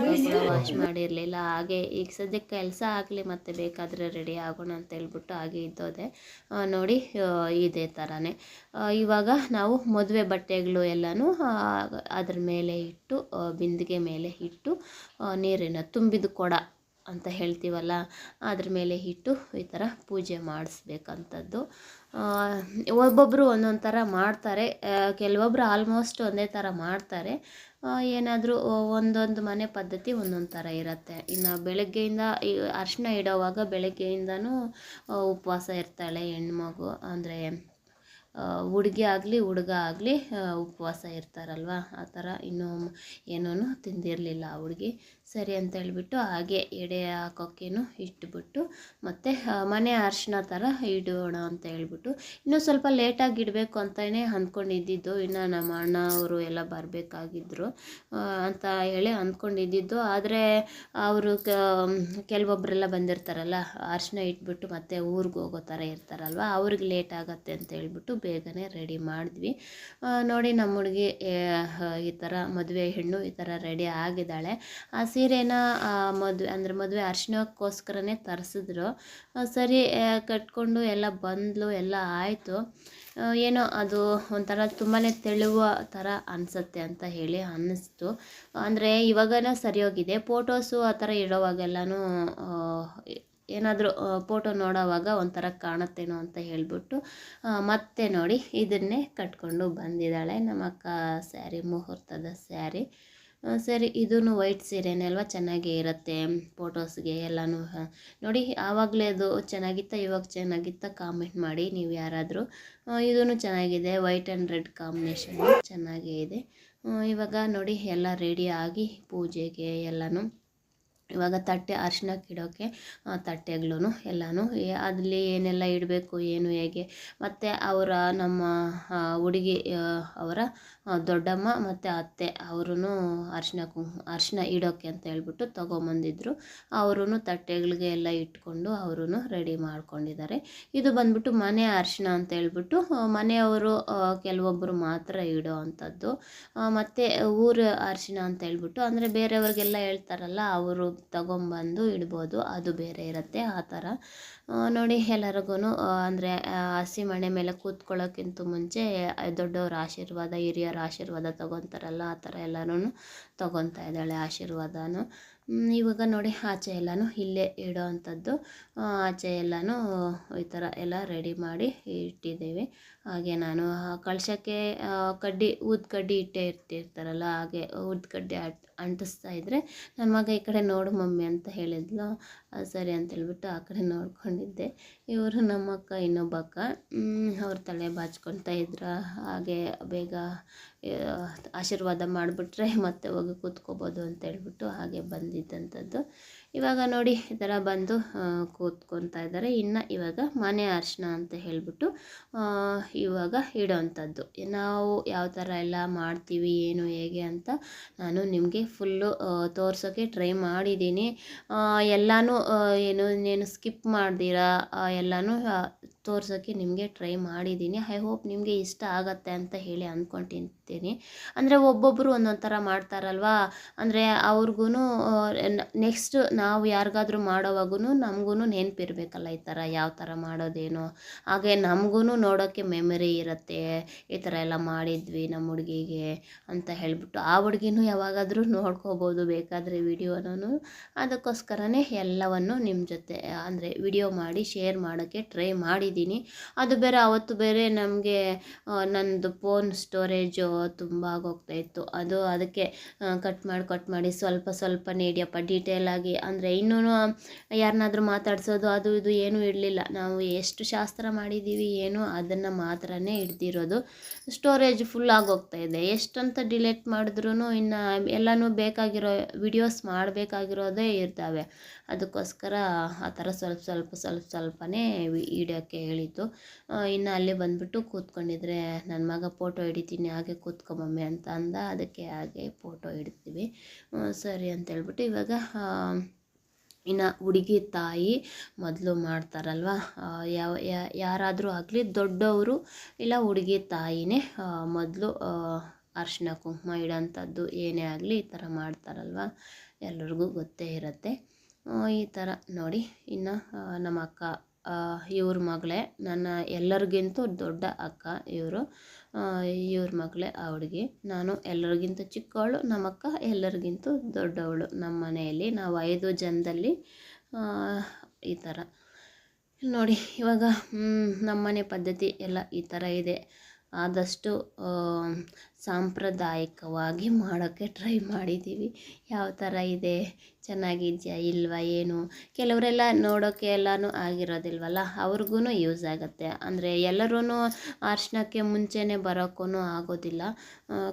ವಾಶ್ ಮಾಡಿರಲಿಲ್ಲ. ಹಾಗೆ ಈಗ ಸದ್ಯಕ್ಕೆ ಕೆಲಸ ಆಗಲಿ, ಮತ್ತೆ ಬೇಕಾದರೆ ರೆಡಿ ಆಗೋಣ ಅಂತ ಹೇಳ್ಬಿಟ್ಟು ಹಾಗೆ ಇದ್ದೋದೆ. ನೋಡಿ ಇದೇ ಥರನೇ ಇವಾಗ ನಾವು ಮದುವೆ ಬಟ್ಟೆಗಳು ಎಲ್ಲನೂ ಅದ್ರ ಮೇಲೆ ಇಟ್ಟು ಬಿಂದಿಗೆ ಮೇಲೆ ಇಟ್ಟು ನೀರಿನ ತುಂಬಿದ ಕೊಡ ಅಂತ ಹೇಳ್ತೀವಲ್ಲ, ಅದ್ರ ಮೇಲೆ ಇಟ್ಟು ಈ ಥರ ಪೂಜೆ ಮಾಡಿಸ್ಬೇಕಂಥದ್ದು. ಒಬ್ಬೊಬ್ಬರು ಒಂದೊಂದು ಥರ ಮಾಡ್ತಾರೆ ಕೆಲವೊಬ್ಬರು ಆಲ್ಮೋಸ್ಟ್ ಒಂದೇ ಥರ ಮಾಡ್ತಾರೆ. ಏನಾದರೂ ಒಂದೊಂದು ಮನೆ ಪದ್ಧತಿ ಒಂದೊಂದು ಥರ ಇರುತ್ತೆ. ಇನ್ನು ಬೆಳಗ್ಗೆಯಿಂದ, ಈ ಅರಿಶಿನ ಇಡೋವಾಗ ಬೆಳಗ್ಗೆಯಿಂದನೂ ಉಪವಾಸ ಇರ್ತಾಳೆ ಹೆಣ್ಮಗು. ಅಂದರೆ ಹುಡುಗಿ ಆಗಲಿ ಹುಡುಗ ಆಗಲಿ ಉಪವಾಸ ಇರ್ತಾರಲ್ವ? ಆ ಥರ ಇನ್ನೂ ಏನೂ ತಿಂದಿರಲಿಲ್ಲ ಆ ಹುಡುಗಿ. ಸರಿ ಅಂತ ಹೇಳ್ಬಿಟ್ಟು ಹಾಗೆ ಎಡೆ ಹಾಕೋಕ್ಕೇನು ಇಟ್ಬಿಟ್ಟು ಮತ್ತು ಮನೆ ಅರಿಶಿನ ಥರ ಇಡೋಣ ಅಂತ ಹೇಳ್ಬಿಟ್ಟು. ಇನ್ನೂ ಸ್ವಲ್ಪ ಲೇಟಾಗಿ ಇಡಬೇಕು ಅಂತಲೇ ಅಂದ್ಕೊಂಡಿದ್ದಿದ್ದು. ಇನ್ನು ನಮ್ಮ ಅಣ್ಣ ಅವರು ಎಲ್ಲ ಬರಬೇಕಾಗಿದ್ದರು ಅಂತ ಹೇಳಿ ಅಂದ್ಕೊಂಡಿದ್ದಿದ್ದು. ಆದರೆ ಅವರು ಕೆಲವೊಬ್ಬರೆಲ್ಲ ಬಂದಿರ್ತಾರಲ್ಲ, ಅರಿಶಿನ ಇಟ್ಬಿಟ್ಟು ಮತ್ತೆ ಊರಿಗೆ ಹೋಗೋ ಥರ ಇರ್ತಾರಲ್ವ, ಅವ್ರಿಗೆ ಲೇಟ್ ಆಗತ್ತೆ ಅಂತ ಹೇಳ್ಬಿಟ್ಟು ಬೇಗನೆ ರೆಡಿ ಮಾಡಿದ್ವಿ. ನೋಡಿ ನಮ್ಮ ಹುಡುಗಿ ಈ ಥರ ಮದುವೆ ಹೆಣ್ಣು ಈ ಥರ ರೆಡಿ ಆಗಿದ್ದಾಳೆ. ಆ ಸೀರೆನ ಮದುವೆ, ಅಂದರೆ ಮದುವೆ ಅರ್ಶಿನಕ್ಕೋಸ್ಕರನೇ ತರಿಸಿದ್ರು. ಸರಿ ಕಟ್ಕೊಂಡು ಎಲ್ಲ ಬಂದ್ಲು, ಎಲ್ಲ ಆಯಿತು. ಏನೋ ಅದು ಒಂಥರ ತುಂಬಾ ತೆಳುವ ಥರ ಅನಿಸುತ್ತೆ ಅಂತ ಹೇಳಿ ಅನ್ನಿಸ್ತು. ಅಂದರೆ ಇವಾಗನ ಸರಿ ಹೋಗಿದೆ ಫೋಟೋಸು ಆ ಥರ ಇಡೋವಾಗೆಲ್ಲನೂ ಏನಾದರೂ ಫೋಟೋ ನೋಡೋವಾಗ ಒಂಥರ ಕಾಣುತ್ತೇನೋ ಅಂತ ಹೇಳಿಬಿಟ್ಟು ಮತ್ತೆ ನೋಡಿ ಇದನ್ನೇ ಕಟ್ಕೊಂಡು ಬಂದಿದ್ದಾಳೆ. ನಮ್ಮ ಅಕ್ಕ ಸ್ಯಾರಿ, ಮುಹೂರ್ತದ ಸ್ಯಾರಿ. ಸರಿ ಇದೂ ವೈಟ್ ಸೀರೆನೇ ಅಲ್ವಾ? ಚೆನ್ನಾಗೇ ಇರುತ್ತೆ ಫೋಟೋಸ್ಗೆ ಎಲ್ಲನೂ. ನೋಡಿ, ಆವಾಗಲೇ ಅದು ಚೆನ್ನಾಗಿತ್ತ, ಇವಾಗ ಚೆನ್ನಾಗಿತ್ತ ಕಾಮೆಂಟ್ ಮಾಡಿ, ನೀವು ಯಾರಾದರೂ. ಇದೂ ಚೆನ್ನಾಗಿದೆ, ವೈಟ್ ಆ್ಯಂಡ್ ರೆಡ್ ಕಾಂಬಿನೇಷನ್ ಚೆನ್ನಾಗೇ ಇದೆ. ಇವಾಗ ನೋಡಿ, ಎಲ್ಲ ರೆಡಿ ಆಗಿ ಪೂಜೆಗೆ ಎಲ್ಲನೂ. ಇವಾಗ ತಟ್ಟೆ ಅರ್ಶಿನಕ್ಕಿಡೋಕ್ಕೆ ತಟ್ಟೆಗಳೂ ಎಲ್ಲನೂ. ಅಲ್ಲಿ ಏನೆಲ್ಲ ಇಡಬೇಕು, ಏನು ಹೇಗೆ? ಮತ್ತು ಅವರ ನಮ್ಮ ಹುಡುಗಿ ಅವರ ದೊಡ್ಡಮ್ಮ ಮತ್ತು ಅತ್ತೆ ಅವ್ರೂ ಅರಿಶಿನ ಕುಂ, ಅರಿಶಿನ ಇಡೋಕ್ಕೆ ಅಂತ ಹೇಳ್ಬಿಟ್ಟು ತೊಗೊಂಬಂದಿದ್ರು. ಅವ್ರೂ ತಟ್ಟೆಗಳಿಗೆ ಎಲ್ಲ ಇಟ್ಕೊಂಡು ಅವ್ರೂ ರೆಡಿ ಮಾಡ್ಕೊಂಡಿದ್ದಾರೆ. ಇದು ಬಂದ್ಬಿಟ್ಟು ಮನೆ ಅರಿಶಿನ ಅಂತ ಹೇಳ್ಬಿಟ್ಟು ಮನೆಯವರು ಕೆಲವೊಬ್ಬರು ಮಾತ್ರ ಇಡೋ ಅಂಥದ್ದು. ಮತ್ತು ಊರ ಅರಿಶಿನ ಅಂತ ಹೇಳ್ಬಿಟ್ಟು, ಅಂದರೆ ಬೇರೆಯವ್ರಿಗೆಲ್ಲ ಹೇಳ್ತಾರಲ್ಲ, ಅವರು ತಗೊಂಬಂದು ಇಡ್ಬೋದು, ಅದು ಬೇರೆ ಇರುತ್ತೆ, ಆ ಥರ. ನೋಡಿ ಎಲ್ಲರಿಗೂ ಅಂದರೆ ಹಸಿ ಮಣೆ ಮೇಲೆ ಕೂತ್ಕೊಳ್ಳೋಕ್ಕಿಂತ ಮುಂಚೆ ದೊಡ್ಡವ್ರ ಆಶೀರ್ವಾದ, ಹಿರಿಯರ ಆಶೀರ್ವಾದ ತೊಗೊತಾರಲ್ಲ, ಆ ಥರ ಎಲ್ಲರೂ ತೊಗೊತಾ ಇದ್ದಾಳೆ ಆಶೀರ್ವಾದನೂ. ಇವಾಗ ನೋಡಿ ಆಚೆ ಎಲ್ಲಾನು ಇಲ್ಲೇ ಇಡೋ ಅಂಥದ್ದು ಆಚೆ ಎಲ್ಲಾನು ಈ ಥರ ಎಲ್ಲ ರೆಡಿ ಮಾಡಿ ಇಟ್ಟಿದ್ದೀವಿ. ಹಾಗೆ ನಾನು ಕಳಶಕ್ಕೆ ಕಡ್ಡಿ, ಊದ್ ಕಡ್ಡಿ ಇಟ್ಟೇ ಇರ್ತಿರ್ತಾರಲ್ಲ, ಹಾಗೆ ಊದ್ ಕಡ್ಡಿ ಅಟ್ ಅಂಟಿಸ್ತಾ ಇದ್ದರೆ ನನ್ನ ಮಗ ಈ ಕಡೆ ನೋಡು ಮಮ್ಮಿ ಅಂತ ಹೇಳಿದ್ಲು. ಸರಿ ಅಂತ ಹೇಳ್ಬಿಟ್ಟು ಆ ಕಡೆ ನೋಡ್ಕೊಂಡಿದ್ದೆ. ಇವರು ನಮ್ಮಕ್ಕ ಇನ್ನೊಬ್ಬ ಅಕ್ಕ. ಅವ್ರ ತಲೆ ಬಾಚ್ಕೊತಾ ಇದ್ರು. ಹಾಗೆ ಬೇಗ ಆಶೀರ್ವಾದ ಮಾಡಿಬಿಟ್ರೆ ಮತ್ತೆ ಹೋಗಿ ಕೂತ್ಕೋಬೋದು ಅಂತ ಹೇಳ್ಬಿಟ್ಟು ಹಾಗೆ ಬಂದಿದ್ದಂಥದ್ದು. ಇವಾಗ ನೋಡಿ, ಈ ಥರ ಬಂದು ಕೂತ್ಕೊತಾ ಇದ್ದಾರೆ. ಇನ್ನು ಇವಾಗ ಮನೆ ಅರ್ಶಿನ ಅಂತ ಹೇಳಿಬಿಟ್ಟು ಇವಾಗ ಇಡೋವಂಥದ್ದು ನಾವು ಯಾವ ಥರ ಎಲ್ಲ ಮಾಡ್ತೀವಿ, ಏನು, ಹೇಗೆ ಅಂತ ನಾನು ನಿಮಗೆ ಫುಲ್ಲು ತೋರ್ಸೋಕ್ಕೆ ಟ್ರೈ ಮಾಡಿದ್ದೀನಿ. ಎಲ್ಲನೂ ಏನು ಏನು ಸ್ಕಿಪ್ ಮಾಡ್ದಿರಾ? ಎಲ್ಲನೂ ತೋರ್ಸೋಕ್ಕೆ ನಿಮಗೆ ಟ್ರೈ ಮಾಡಿದ್ದೀನಿ. ಐ ಹೋಪ್ ನಿಮಗೆ ಇಷ್ಟ ಆಗತ್ತೆ ಅಂತ ಹೇಳಿ ಅಂದ್ಕೊಂಡಿರ್ತೀನಿ ಅಂದರೆ ಒಬ್ಬೊಬ್ಬರು ಒಂದೊಂದು ಥರ ಮಾಡ್ತಾರಲ್ವಾ? ಅಂದರೆ ಅವ್ರಿಗೂ ನೆಕ್ಸ್ಟ್ ನಾವು ಯಾರಿಗಾದ್ರೂ ಮಾಡೋವಾಗೂ ನಮಗೂ ನೆನಪಿರ್ಬೇಕಲ್ಲ ಈ ಥರ ಯಾವ ಥರ ಮಾಡೋದೇನೋ. ಹಾಗೆ ನಮಗೂ ನೋಡೋಕ್ಕೆ ಮೆಮೊರಿ ಇರುತ್ತೆ. ಈ ಥರ ಎಲ್ಲ ಮಾಡಿದ್ವಿ ನಮ್ಮ ಹುಡುಗಿಗೆ ಅಂತ ಹೇಳಿಬಿಟ್ಟು ಆ ಹುಡುಗಿನೂ ಯಾವಾಗಾದರೂ ನೋಡ್ಕೋಬೋದು ಬೇಕಾದರೆ ವಿಡಿಯೋನೂ ಅದಕ್ಕೋಸ್ಕರನೇ ಎಲ್ಲವನ್ನು ನಿಮ್ಮ ಜೊತೆ, ಅಂದರೆ ವಿಡಿಯೋ ಮಾಡಿ ಶೇರ್ ಮಾಡೋಕ್ಕೆ ಟ್ರೈ ಮಾಡಿದ್ದೀನಿ ಅದು ಬೇರೆ ಅವತ್ತು ಬೇರೆ ನಮಗೆ ನನ್ನದು ಫೋನ್ ಸ್ಟೋರೇಜು ತುಂಬ ಆಗೋಗ್ತಾಯಿತ್ತು ಅದು ಅದಕ್ಕೆ ಕಟ್ ಮಾಡಿ ಕಟ್ ಮಾಡಿ ಸ್ವಲ್ಪ ಸ್ವಲ್ಪನೇ ನೀಡಿಯಪ್ಪ ಡೀಟೇಲಾಗಿ ಅಂದರೆ ಇನ್ನೂ ಯಾರನ್ನಾದ್ರೂ ಮಾತಾಡ್ಸೋದು ಅದು ಇದು ಏನೂ ಇಡಲಿಲ್ಲ ನಾವು ಎಷ್ಟು ಶಾಸ್ತ್ರ ಮಾಡಿದ್ದೀವಿ ಏನು ಅದನ್ನು ಮಾತ್ರನೇ ಹಿಡ್ದಿರೋದು. ಸ್ಟೋರೇಜ್ ಫುಲ್ ಆಗೋಗ್ತಾ ಇದೆ. ಎಷ್ಟಂತ ಡಿಲೀಟ್ ಮಾಡಿದ್ರೂ ಇನ್ನು ಎಲ್ಲನೂ ಬೇಕಾಗಿರೋ ವಿಡಿಯೋಸ್ ಮಾಡಬೇಕಾಗಿರೋದೇ ಇರ್ತವೆ. ಅದಕ್ಕೋಸ್ಕರ ಆ ಥರ ಸ್ವಲ್ಪ ಸ್ವಲ್ಪ ಸ್ವಲ್ಪ ಸ್ವಲ್ಪನೇ ಹಿಡಿಯೋಕ್ಕೆ ಹೇಳಿದ್ದು. ಇನ್ನು ಅಲ್ಲೇ ಬಂದುಬಿಟ್ಟು ಕೂತ್ಕೊಂಡಿದ್ರೆ ನನ್ನ ಮಗ ಫೋಟೋ ಹಿಡಿತೀನಿ, ಹಾಗೆ ಕೂತ್ಕೊ ಮಮ್ಮಿ ಅಂತ ಅಂದ. ಅದಕ್ಕೆ ಹಾಗೆ ಫೋಟೋ ಹಿಡಿತೀವಿ. ಸರಿ ಅಂತ ಹೇಳ್ಬಿಟ್ಟು ಇವಾಗ ಇನ್ನು ಹುಡುಗಿ ತಾಯಿ ಮೊದಲು ಮಾಡ್ತಾರಲ್ವ? ಯಾವ ಯಾರಾದರೂ ಆಗಲಿ ದೊಡ್ಡವರು ಇಲ್ಲ ಹುಡುಗಿ ತಾಯಿನೇ ಮೊದಲು ಅರಿಶಿನ ಕುಂಕುಮ ಇಡೋಂಥದ್ದು ಏನೇ ಆಗಲಿ ಈ ಥರ ಮಾಡ್ತಾರಲ್ವ? ಎಲ್ರಿಗೂ ಗೊತ್ತೇ ಇರುತ್ತೆ. ಈ ಥರ ನೋಡಿ, ಇನ್ನು ನಮ್ಮ ಅಕ್ಕ ಇವ್ರ ಮಗಳೇ, ನನ್ನ ಎಲ್ಲರಿಗಿಂತ ದೊಡ್ಡ ಅಕ್ಕ ಇವರು. ಇವ್ರ ಮಗಳೇ, ಆ ಹುಡುಗಿ. ನಾನು ಎಲ್ಲರಿಗಿಂತ ಚಿಕ್ಕವಳು ನಮ್ಮಕ್ಕ ಎಲ್ಲರಿಗಿಂತ ದೊಡ್ಡವಳು. ನಮ್ಮ ಮನೆಯಲ್ಲಿ ನಾವು ಐದು ಜನದಲ್ಲಿ ಈ ಥರ ನೋಡಿ, ಇವಾಗ ನಮ್ಮ ಮನೆ ಪದ್ಧತಿ ಎಲ್ಲ ಈ ಥರ ಇದೆ. ಆದಷ್ಟು ಸಾಂಪ್ರದಾಯಿಕವಾಗಿ ಮಾಡೋಕ್ಕೆ ಟ್ರೈ ಮಾಡಿದ್ದೀವಿ ಯಾವ ಥರ ಇದೆ? ಚೆನ್ನಾಗಿದೆಯಾ? ಇಲ್ವಾ? ಏನು? ಕೆಲವರೆಲ್ಲ ನೋಡೋಕ್ಕೆ ಎಲ್ಲಾನು ಆಗಿರೋದಿಲ್ವಲ್ಲ? ಅವ್ರಿಗೂ ಯೂಸ್ ಆಗುತ್ತೆ. ಅಂದರೆ ಎಲ್ಲರೂ ಅರ್ಶಿನಕ್ಕೆ ಮುಂಚೆನೇ ಬರೋಕ್ಕೂ ಆಗೋದಿಲ್ಲ.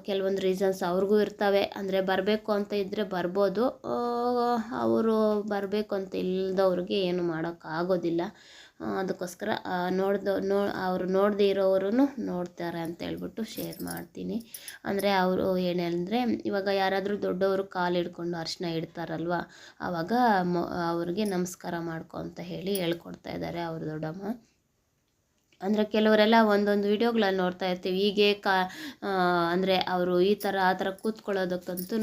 ಕೆಲವೊಂದು ರೀಸನ್ಸ್ ಅವ್ರಿಗೂ ಇರ್ತವೆ. ಅಂದರೆ ಬರಬೇಕು ಅಂತ ಇದ್ದರೆ ಬರ್ಬೋದು. ಅವರು ಬರಬೇಕು ಅಂತ ಇಲ್ಲದವ್ರಿಗೆ ಏನು ಮಾಡೋಕ್ಕಾಗೋದಿಲ್ಲ ಅದಕ್ಕೋಸ್ಕರ ನೋಡ್ದು, ನೋ, ಅವರು ನೋಡದೇ ಇರೋವ್ರೂ ನೋಡ್ತಾರೆ ಅಂತ ಹೇಳ್ಬಿಟ್ಟು ಶೇರ್ ಮಾಡ್ತೀನಿ. ಅಂದರೆ ಅವರು ಏನಂದರೆ, ಇವಾಗ ಯಾರಾದರೂ ದೊಡ್ಡವರು ಕಾಲು ಹಿಡ್ಕೊಂಡು ಅರಿಶಿನ ಇಡ್ತಾರಲ್ವ ಆವಾಗ ಮೊ, ಅವ್ರಿಗೆ ನಮಸ್ಕಾರ ಮಾಡ್ಕೊ ಅಂತ ಹೇಳಿ ಹೇಳ್ಕೊಡ್ತಾ ಇದ್ದಾರೆ ಅವ್ರ ದೊಡ್ಡಮ್ಮ. ಅಂದರೆ ಕೆಲವರೆಲ್ಲ ಒಂದೊಂದು ವೀಡಿಯೋಗಳಲ್ಲಿ ನೋಡ್ತಾ ಇರ್ತೀವಿ. ಹೀಗೆ ಕಾ ಅಂದರೆ ಅವರು ಈ ಥರ ಆ ಥರ ಕೂತ್ಕೊಳ್ಳೋದಕ್ಕಂತೂ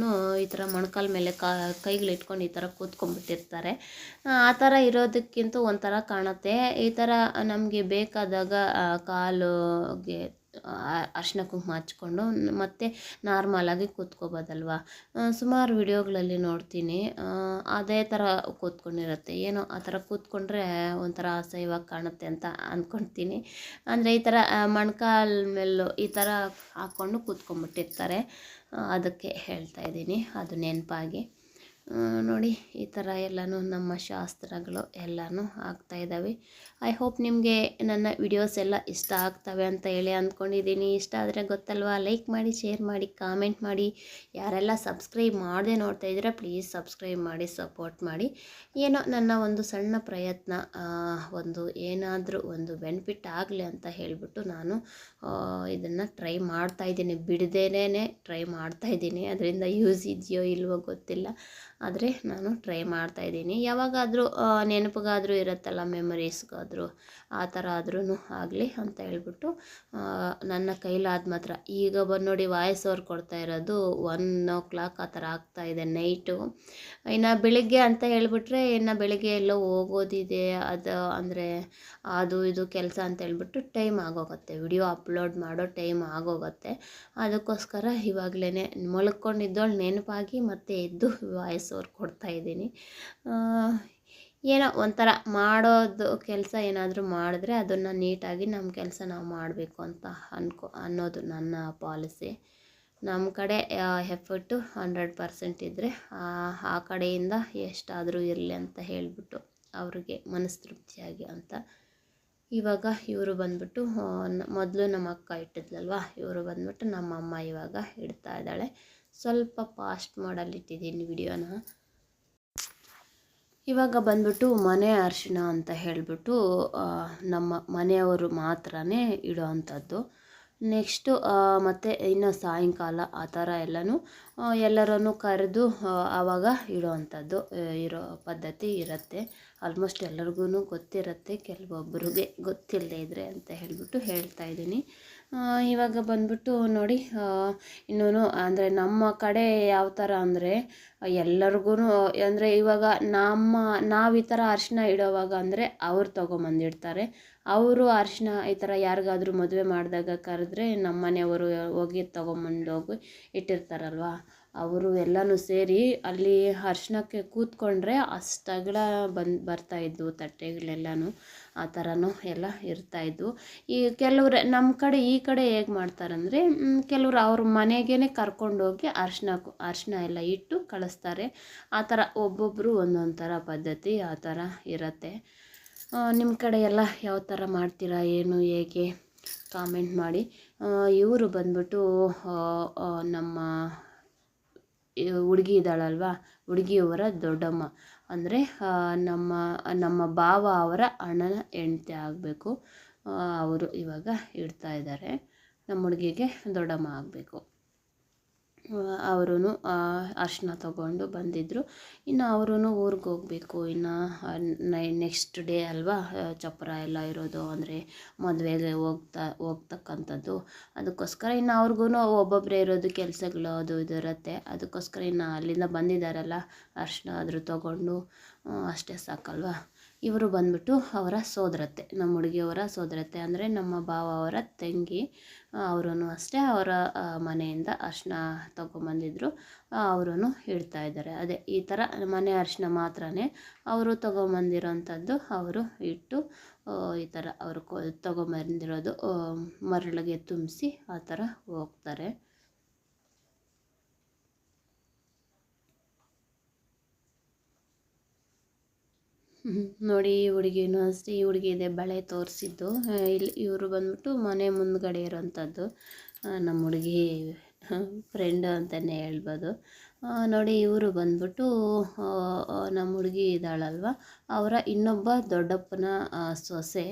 ಈ ಥರ ಮೊಣಕಾಲ ಮೇಲೆ ಕಾ, ಕೈಗಳಿಟ್ಕೊಂಡು ಈ ಥರ ಕೂತ್ಕೊಂಡ್ಬಿಟ್ಟಿರ್ತಾರೆ. ಆ ಥರ ಇರೋದಕ್ಕಿಂತ ಒಂಥರ ಕಾಣುತ್ತೆ. ಈ ಥರ ನಮಗೆ ಬೇಕಾದಾಗ ಕಾಲುಗೆ ಅರಿಶಿನ ಕುಂಕುಮ ಹಚ್ಕೊಂಡು ಮತ್ತೆ ನಾರ್ಮಲಾಗಿ ಕೂತ್ಕೋಬೋದಲ್ವ? ಸುಮಾರು ವಿಡಿಯೋಗಳಲ್ಲಿ ನೋಡ್ತೀನಿ. ಅದೇ ಥರ ಕೂತ್ಕೊಂಡಿರುತ್ತೆ. ಏನೋ ಆ ಥರ ಕೂತ್ಕೊಂಡ್ರೆ ಒಂಥರ ಅಸಹ್ಯವಾಗಿ ಕಾಣುತ್ತೆ ಅಂತ ಅಂದ್ಕೊಳ್ತೀನಿ ಅಂದರೆ ಈ ಥರ ಮೊಣ್ಕಾಲ ಮೇಲೂ ಈ ಥರ ಹಾಕ್ಕೊಂಡು ಕೂತ್ಕೊಂಡ್ಬಿಟ್ಟಿರ್ತಾರೆ. ಅದಕ್ಕೆ ಹೇಳ್ತಾ ಇದ್ದೀನಿ. ಅದು ನೆನಪಾಗಿ. ನೋಡಿ, ಈ ಥರ ಎಲ್ಲನೂ ನಮ್ಮ ಶಾಸ್ತ್ರಗಳು ಎಲ್ಲನೂ ಆಗ್ತಾಯಿದ್ದಾವೆ ಐ ಹೋಪ್ ನಿಮಗೆ ನನ್ನ ವಿಡಿಯೋಸ್ ಎಲ್ಲ ಇಷ್ಟ ಆಗ್ತವೆ ಅಂತ ಹೇಳಿ ಅಂದ್ಕೊಂಡಿದ್ದೀನಿ. ಇಷ್ಟ ಆದರೆ ಗೊತ್ತಲ್ವಾ? ಲೈಕ್ ಮಾಡಿ ಶೇರ್ ಮಾಡಿ ಕಾಮೆಂಟ್ ಮಾಡಿ. ಯಾರೆಲ್ಲ ಸಬ್ಸ್ಕ್ರೈಬ್ ಮಾಡದೆ ನೋಡ್ತಾ ಇದ್ದೀರಾ ಪ್ಲೀಸ್ ಸಬ್ಸ್ಕ್ರೈಬ್ ಮಾಡಿ ಸಪೋರ್ಟ್ ಮಾಡಿ. ಏನೋ ನನ್ನ ಒಂದು ಸಣ್ಣ ಪ್ರಯತ್ನ ಒಂದು ಏನಾದರೂ ಒಂದು ಬೆನಿಫಿಟ್ ಆಗಲಿ ಅಂತ ಹೇಳಿಬಿಟ್ಟು ನಾನು ಇದನ್ನು ಟ್ರೈ ಮಾಡ್ತಾಯಿದ್ದೀನಿ ಬಿಡದೇನೆ ಟ್ರೈ ಮಾಡ್ತಾಯಿದ್ದೀನಿ ಅದರಿಂದ ಯೂಸ್ ಇದೆಯೋ ಇಲ್ವೋ ಗೊತ್ತಿಲ್ಲ. ಆದರೆ ನಾನು ಟ್ರೈ ಮಾಡ್ತಾಯಿದ್ದೀನಿ ಯಾವಾಗಾದರೂ ನೆನಪಿಗಾದರೂ ಇರುತ್ತಲ್ಲ ಮೆಮರೀಸ್ಗಾದರೂ ಆ ಥರ ಆದ್ರೂ ಆಗಲಿ ಅಂತ ಹೇಳ್ಬಿಟ್ಟು ನನ್ನ ಕೈಲಾದ ಮಾತ್ರ. ಈಗ ಬಂದು ನೋಡಿ ವಾಯ್ಸ್ ಓವರ್ ಕೊಡ್ತಾ ಇರೋದು ಒನ್ ಓ ಕ್ಲಾಕ್ ಆ ಥರ ಆಗ್ತಾಯಿದೆ ನೈಟು. ಇನ್ನು ಬೆಳಿಗ್ಗೆ ಅಂತ ಹೇಳಿಬಿಟ್ರೆ ಇನ್ನು ಬೆಳಿಗ್ಗೆ ಎಲ್ಲೋ ಹೋಗೋದಿದೆ, ಅದು ಅಂದರೆ ಅದು ಇದು ಕೆಲಸ ಅಂತ ಹೇಳ್ಬಿಟ್ಟು ಟೈಮ್ ಆಗೋಗುತ್ತೆ. ವಿಡಿಯೋ ಅಪ್ಲೋಡ್ ಮಾಡೋ ಟೈಮ್ ಆಗೋಗುತ್ತೆ. ಅದಕ್ಕೋಸ್ಕರ ಇವಾಗಲೇ ಮಲ್ಕೊಂಡಿದ್ದೋಳು ನೆನಪಾಗಿ ಮತ್ತೆ ಎದ್ದು ವಾಯ್ಸ್ ಓವರ್ ಕೊಡ್ತಾಯಿದ್ದೀನಿ ಏನೋ ಒಂಥರ ಮಾಡೋದು ಕೆಲಸ ಏನಾದರೂ ಮಾಡಿದ್ರೆ ಅದನ್ನು ನೀಟಾಗಿ ನಮ್ಮ ಕೆಲಸ ನಾವು ಮಾಡಬೇಕು ಅಂತ ಅನ್ಕೊ, ಅನ್ನೋದು ನನ್ನ ಪಾಲಿಸಿ. ನಮ್ಮ ಕಡೆ ಎಫರ್ಟು ಹಂಡ್ರೆಡ್ ಪರ್ಸೆಂಟ್ ಇದ್ದರೆ ಆ ಕಡೆಯಿಂದ ಎಷ್ಟಾದರೂ ಇರಲಿ ಅಂತ ಹೇಳಿಬಿಟ್ಟು ಅವ್ರಿಗೆ ಮನಸ್ತೃಪ್ತಿಯಾಗಿ ಅಂತ. ಇವಾಗ ಇವರು ಬಂದ್ಬಿಟ್ಟು ಮೊದಲು ನಮ್ಮ ಅಕ್ಕ ಇಟ್ಟಿದ್ಲಲ್ವ? ಇವರು ಬಂದ್ಬಿಟ್ಟು ನಮ್ಮ ಅಮ್ಮ ಇವಾಗ ಇಡ್ತಾ ಇದ್ದಾಳೆ. ಸ್ವಲ್ಪ ಫಾಸ್ಟ್ ಮಾಡಲಿಟ್ಟಿದ್ದೀನಿ ವಿಡಿಯೋನ. ಇವಾಗ ಬಂದ್ಬಿಟ್ಟು ಮನೆ ಅರಿಶಿನ ಅಂತ ಹೇಳಿಬಿಟ್ಟು ನಮ್ಮ ಮನೆಯವರು ಮಾತ್ರನೇ ಇಡೋ ಅಂಥದ್ದು. ನೆಕ್ಸ್ಟು ಮತ್ತು ಇನ್ನು ಸಾಯಂಕಾಲ ಆ ಥರ ಎಲ್ಲನೂ ಎಲ್ಲರನ್ನು ಕರೆದು ಆವಾಗ ಇಡೋ ಅಂಥದ್ದು ಇರೋ ಪದ್ಧತಿ ಇರುತ್ತೆ. ಆಲ್ಮೋಸ್ಟ್ ಎಲ್ಲರಿಗೂ ಗೊತ್ತಿರುತ್ತೆ ಕೆಲವೊಬ್ಬರಿಗೆ ಗೊತ್ತಿಲ್ಲದೆ ಇದ್ದರೆ ಅಂತ ಹೇಳಿಬಿಟ್ಟು ಹೇಳ್ತಾ ಇದ್ದೀನಿ. ಇವಾಗ ಬಂದ್ಬಿಟ್ಟು ನೋಡಿ ಇನ್ನೂ ಅಂದರೆ ನಮ್ಮ ಕಡೆ ಯಾವ ಥರ ಅಂದರೆ ಎಲ್ಲರಿಗೂ ಅಂದರೆ ಇವಾಗ ನಮ್ಮ, ನಾವು ಈ ಥರ ಅರಿಶಿನ ಇಡೋವಾಗ ಅಂದರೆ ಅವ್ರು ತೊಗೊಂಬಂದಿಡ್ತಾರೆ. ಅವರು ಅರಿಶಿನ ಈ ಥರ ಯಾರಿಗಾದ್ರೂ ಮದುವೆ ಮಾಡಿದಾಗ ಕರೆದ್ರೆ ನಮ್ಮ ಮನೆಯವರು ಹೋಗಿ ತೊಗೊಂಬಂದೋಗಿ ಇಟ್ಟಿರ್ತಾರಲ್ವಾ, ಅವರು ಎಲ್ಲನೂ ಸೇರಿ ಅಲ್ಲಿ ಅರ್ಶಿನಕ್ಕೆ ಕೂತ್ಕೊಂಡ್ರೆ ಅಷ್ಟು ಅಗಲ ಬಂದು ಬರ್ತಾಯಿದ್ವು ತಟ್ಟೆಗಳೆಲ್ಲನೂ. ಆ ಥರನೂ ಎಲ್ಲ ಇರ್ತಾಯಿದ್ವು ಈ ಕೆಲವ್ರು ನಮ್ಮ ಕಡೆ ಈ ಕಡೆ ಹೇಗೆ ಮಾಡ್ತಾರಂದರೆ ಕೆಲವ್ರು ಅವ್ರ ಮನೆಗೇ ಕರ್ಕೊಂಡೋಗಿ ಅರ್ಶಿನ ಅರ್ಶಿನ ಎಲ್ಲ ಇಟ್ಟು ಕಳಿಸ್ತಾರೆ. ಆ ಥರ ಒಬ್ಬೊಬ್ಬರು ಒಂದೊಂದು ಥರ ಪದ್ಧತಿ ಆ ಥರ ಇರುತ್ತೆ. ನಿಮ್ಮ ಕಡೆ ಎಲ್ಲ ಯಾವ ಥರ ಮಾಡ್ತೀರಾ, ಏನು, ಹೇಗೆ? ಕಾಮೆಂಟ್ ಮಾಡಿ. ಇವರು ಬಂದ್ಬಿಟ್ಟು ನಮ್ಮ ಹುಡುಗಿ ಇದ್ದಾಳಲ್ವ? ಹುಡುಗಿಯವರ ದೊಡ್ಡಮ್ಮ. ಅಂದರೆ ನಮ್ಮ ನಮ್ಮ ಭಾವ ಅವರ ಅಣ್ಣನ ಹೆಂಡ್ತಿ ಆಗಬೇಕು. ಅವರು ಇವಾಗ ಇಡ್ತಾ ಇದ್ದಾರೆ. ನಮ್ಮ ಹುಡುಗಿಗೆ ದೊಡ್ಡಮ್ಮ ಆಗಬೇಕು. ಅವರೂ ಅರಿಶಿನ ತಗೊಂಡು ಬಂದಿದ್ದರು ಇನ್ನು ಅವರೂ ಊರಿಗೆ ಹೋಗಬೇಕು. ಇನ್ನು ನೈ ನೆಕ್ಸ್ಟ್ ಡೇ ಅಲ್ವಾ ಚಪ್ಪರ ಎಲ್ಲ ಇರೋದು. ಅಂದರೆ ಮದುವೆಗೆ ಹೋಗ್ತಾ, ಹೋಗ್ತಕ್ಕಂಥದ್ದು. ಅದಕ್ಕೋಸ್ಕರ ಇನ್ನು ಅವ್ರಿಗೂ ಒಬ್ಬೊಬ್ಬರೇ ಇರೋದು, ಕೆಲಸಗಳು ಅದು ಇದು ಇರುತ್ತೆ. ಅದಕ್ಕೋಸ್ಕರ ಇನ್ನು ಅಲ್ಲಿಂದ ಬಂದಿದ್ದಾರಲ್ಲ ಅರಿಶಿನ ಆದರೂ ತಗೊಂಡು ಅಷ್ಟೇ ಸಾಕಲ್ವಾ? ಇವರು ಬಂದ್ಬಿಟ್ಟು ಅವರ ಸೋದರತ್ತೆ. ನಮ್ಮ ಹುಡುಗಿಯವರ ಸೋದರತ್ತೆ. ಅಂದರೆ ನಮ್ಮ ಭಾವ ಅವರ ತಂಗಿ ಅವರೂ ಅಷ್ಟೇ ಅವರ ಮನೆಯಿಂದ ಅರಿಶಿನ ತೊಗೊಂಬಂದಿದ್ರು. ಅವರೂ ಇಡ್ತಾ ಇದ್ದಾರೆ. ಅದೇ ಈ ಥರ ಮನೆ ಅರಿಶಿನ ಮಾತ್ರನೇ ಅವರು ತೊಗೊಂಬಂದಿರೋಂಥದ್ದು ಅವರು ಇಟ್ಟು ಈ ಥರ ಅವರು ಕೊ, ತೊಗೊಂಬಂದಿರೋದು ಮರಳಿಗೆ ತುಂಬಿಸಿ ಆ ಥರ ಹೋಗ್ತಾರೆ. ನೋಡಿ, ಈ ಹುಡುಗಿನೂ ಅಷ್ಟೇ ಈ ಹುಡುಗಿ ಇದೆ ಬಳೆ ತೋರಿಸಿದ್ದು. ಇಲ್ಲಿ ಇವರು ಬಂದ್ಬಿಟ್ಟು ಮನೆ ಮುಂದ್ಗಡೆ ಇರೋವಂಥದ್ದು. ನಮ್ಮ ಹುಡುಗಿ ಫ್ರೆಂಡ್ ಅಂತಲೇ ಹೇಳ್ಬೋದು. ನೋಡಿ, ಇವರು ಬಂದ್ಬಿಟ್ಟು ನಮ್ಮ ಹುಡುಗಿ ಇದ್ದಾಳಲ್ವ? ಅವರ ಇನ್ನೊಬ್ಬ ದೊಡ್ಡಪ್ಪನ ಸೊಸೆ.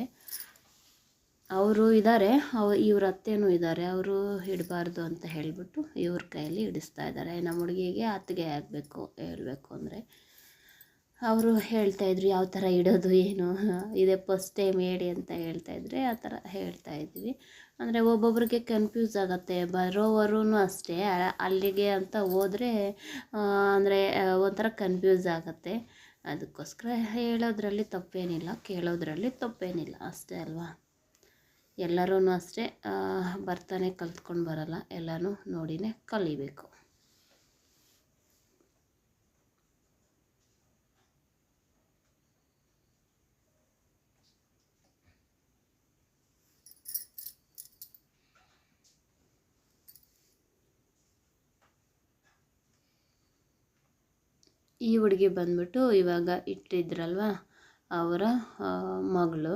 ಅವರು ಇದ್ದಾರೆ. ಅವ, ಇವ್ರ ಅತ್ತೆನೂ ಇದ್ದಾರೆ. ಅವರು ಇಡಬಾರ್ದು ಅಂತ ಹೇಳಿಬಿಟ್ಟು ಇವ್ರ ಕೈಯಲ್ಲಿ ಹಿಡಿಸ್ತಾ ಇದ್ದಾರೆ. ನಮ್ಮ ಹುಡುಗಿಗೆ ಅತ್ತಿಗೆ ಆಗಬೇಕು, ಹೇಳಬೇಕು ಅಂದರೆ. ಅವರು ಹೇಳ್ತಾಯಿದ್ರು ಯಾವ ಥರ ಇಡೋದು, ಏನು? ಇದೇ ಫಸ್ಟ್ ಟೈಮ್ ಹೇಳಿ ಅಂತ ಹೇಳ್ತಾಯಿದ್ರೆ ಆ ಥರ ಹೇಳ್ತಾ ಇದ್ವಿ. ಅಂದರೆ ಒಬ್ಬೊಬ್ರಿಗೆ ಕನ್ಫ್ಯೂಸ್ ಆಗುತ್ತೆ. ಬರೋವರೂ ಅಷ್ಟೇ. ಅಲ್ಲಿಗೆ ಅಂತ ಹೋದರೆ ಅಂದರೆ ಒಂಥರ ಕನ್ಫ್ಯೂಸ್ ಆಗುತ್ತೆ. ಅದಕ್ಕೋಸ್ಕರ ಹೇಳೋದ್ರಲ್ಲಿ ತಪ್ಪೇನಿಲ್ಲ, ಕೇಳೋದ್ರಲ್ಲಿ ತಪ್ಪೇನಿಲ್ಲ. ಅಷ್ಟೇ ಅಲ್ವಾ? ಎಲ್ಲರೂ ಅಷ್ಟೇ ಬರ್ತಾನೆ, ಕಲ್ತ್ಕೊಂಡು ಬರಲ್ಲ. ಎಲ್ಲನೂ ನೋಡಿನೇ ಕಲಿಬೇಕು. ಈ ಹುಡುಗಿ ಬಂದ್ಬಿಟ್ಟು ಇವಾಗ ಇಟ್ಟಿದ್ರಲ್ವ? ಅವರ ಮಗಳು.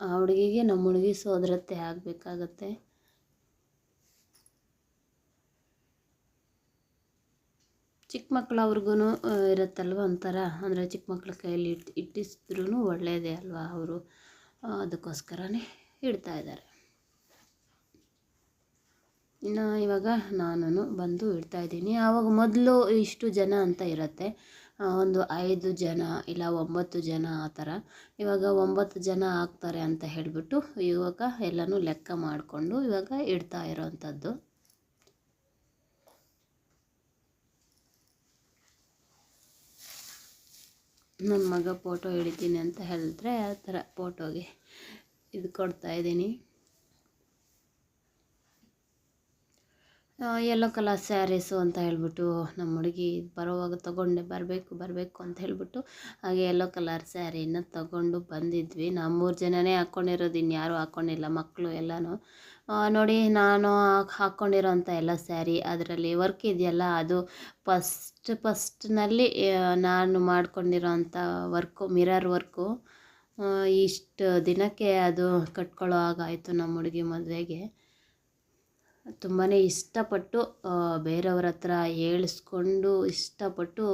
ಆ ಹುಡುಗಿಗೆ ನಮ್ಮ ಹುಡುಗಿ ಸೋದರತ್ತೆ ಆಗಬೇಕಾಗತ್ತೆ. ಚಿಕ್ಕ ಮಕ್ಕಳು ಅವ್ರಿಗೂ ಇರುತ್ತಲ್ವ ಒಂಥರ? ಅಂದರೆ ಚಿಕ್ಕ ಮಕ್ಕಳ ಕೈಯಲ್ಲಿ ಇಟ್ಟು ಇಟ್ಟಿಸಿದ್ರೂ ಒಳ್ಳೆಯದೇ ಅಲ್ವಾ ಅವರು? ಅದಕ್ಕೋಸ್ಕರನೇ ಇಡ್ತಾ ಇದ್ದಾರೆ. ಇನ್ನು ಇವಾಗ ನಾನು ಬಂದು ಇಡ್ತಾಯಿದ್ದೀನಿ ಆವಾಗ ಮೊದಲು ಇಷ್ಟು ಜನ ಅಂತ ಇರುತ್ತೆ. ಒಂದು ಐದು ಜನ ಇಲ್ಲ ಒಂಬತ್ತು ಜನ ಆ ಥರ. ಇವಾಗ ಒಂಬತ್ತು ಜನ ಆಗ್ತಾರೆ ಅಂತ ಹೇಳಿಬಿಟ್ಟು ಇವಾಗ ಎಲ್ಲನೂ ಲೆಕ್ಕ ಮಾಡಿಕೊಂಡು ಇವಾಗ ಇಡ್ತಾ ಇರೋವಂಥದ್ದು ನನ್ನ ಮಗ ಫೋಟೋ ಹಿಡಿತೀನಿ ಅಂತ ಹೇಳಿದ್ರೆ ಆ ಥರ ಫೋಟೋಗೆ ಇದು ಕೊಡ್ತಾ ಯೆಲ್ಲೋ ಕಲರ್ ಸ್ಯಾರೀಸು ಅಂತ ಹೇಳ್ಬಿಟ್ಟು ನಮ್ಮ ಹುಡುಗಿ ಬರೋವಾಗ ತೊಗೊಂಡೆ, ಬರಬೇಕು ಬರಬೇಕು ಅಂತ ಹೇಳ್ಬಿಟ್ಟು ಹಾಗೆ ಎಲ್ಲೋ ಕಲರ್ ಸ್ಯಾರಿನ ತಗೊಂಡು ಬಂದಿದ್ವಿ. ನಾವು ಮೂರು ಜನನೇ ಹಾಕ್ಕೊಂಡಿರೋದು ಇನ್ಯಾರೂ ಹಾಕ್ಕೊಂಡಿಲ್ಲ ಮಕ್ಕಳು ಎಲ್ಲನೂ. ನೋಡಿ ನಾನು ಹಾಕ್- ಹಾಕ್ಕೊಂಡಿರೋಂಥ ಎಲ್ಲ ಸ್ಯಾರಿ ಅದರಲ್ಲಿ ವರ್ಕ್ ಇದೆಯಲ್ಲ, ಅದು ಫಸ್ಟ್ ಫಸ್ಟ್ನಲ್ಲಿ ನಾನು ಮಾಡ್ಕೊಂಡಿರೋಂಥ ವರ್ಕು ಮಿರರ್ ವರ್ಕು ಇಷ್ಟು ದಿನಕ್ಕೆ ಅದು ಕಟ್ಕೊಳ್ಳೋ ಹಾಗಾಯಿತು ನಮ್ಮ ಹುಡುಗಿ ಮದುವೆಗೆ. ತುಂಬಾ ಇಷ್ಟಪಟ್ಟು ಬೇರೆಯವ್ರ ಹತ್ರ ಹೇಳಿಸ್ಕೊಂಡು ಇಷ್ಟಪಟ್ಟು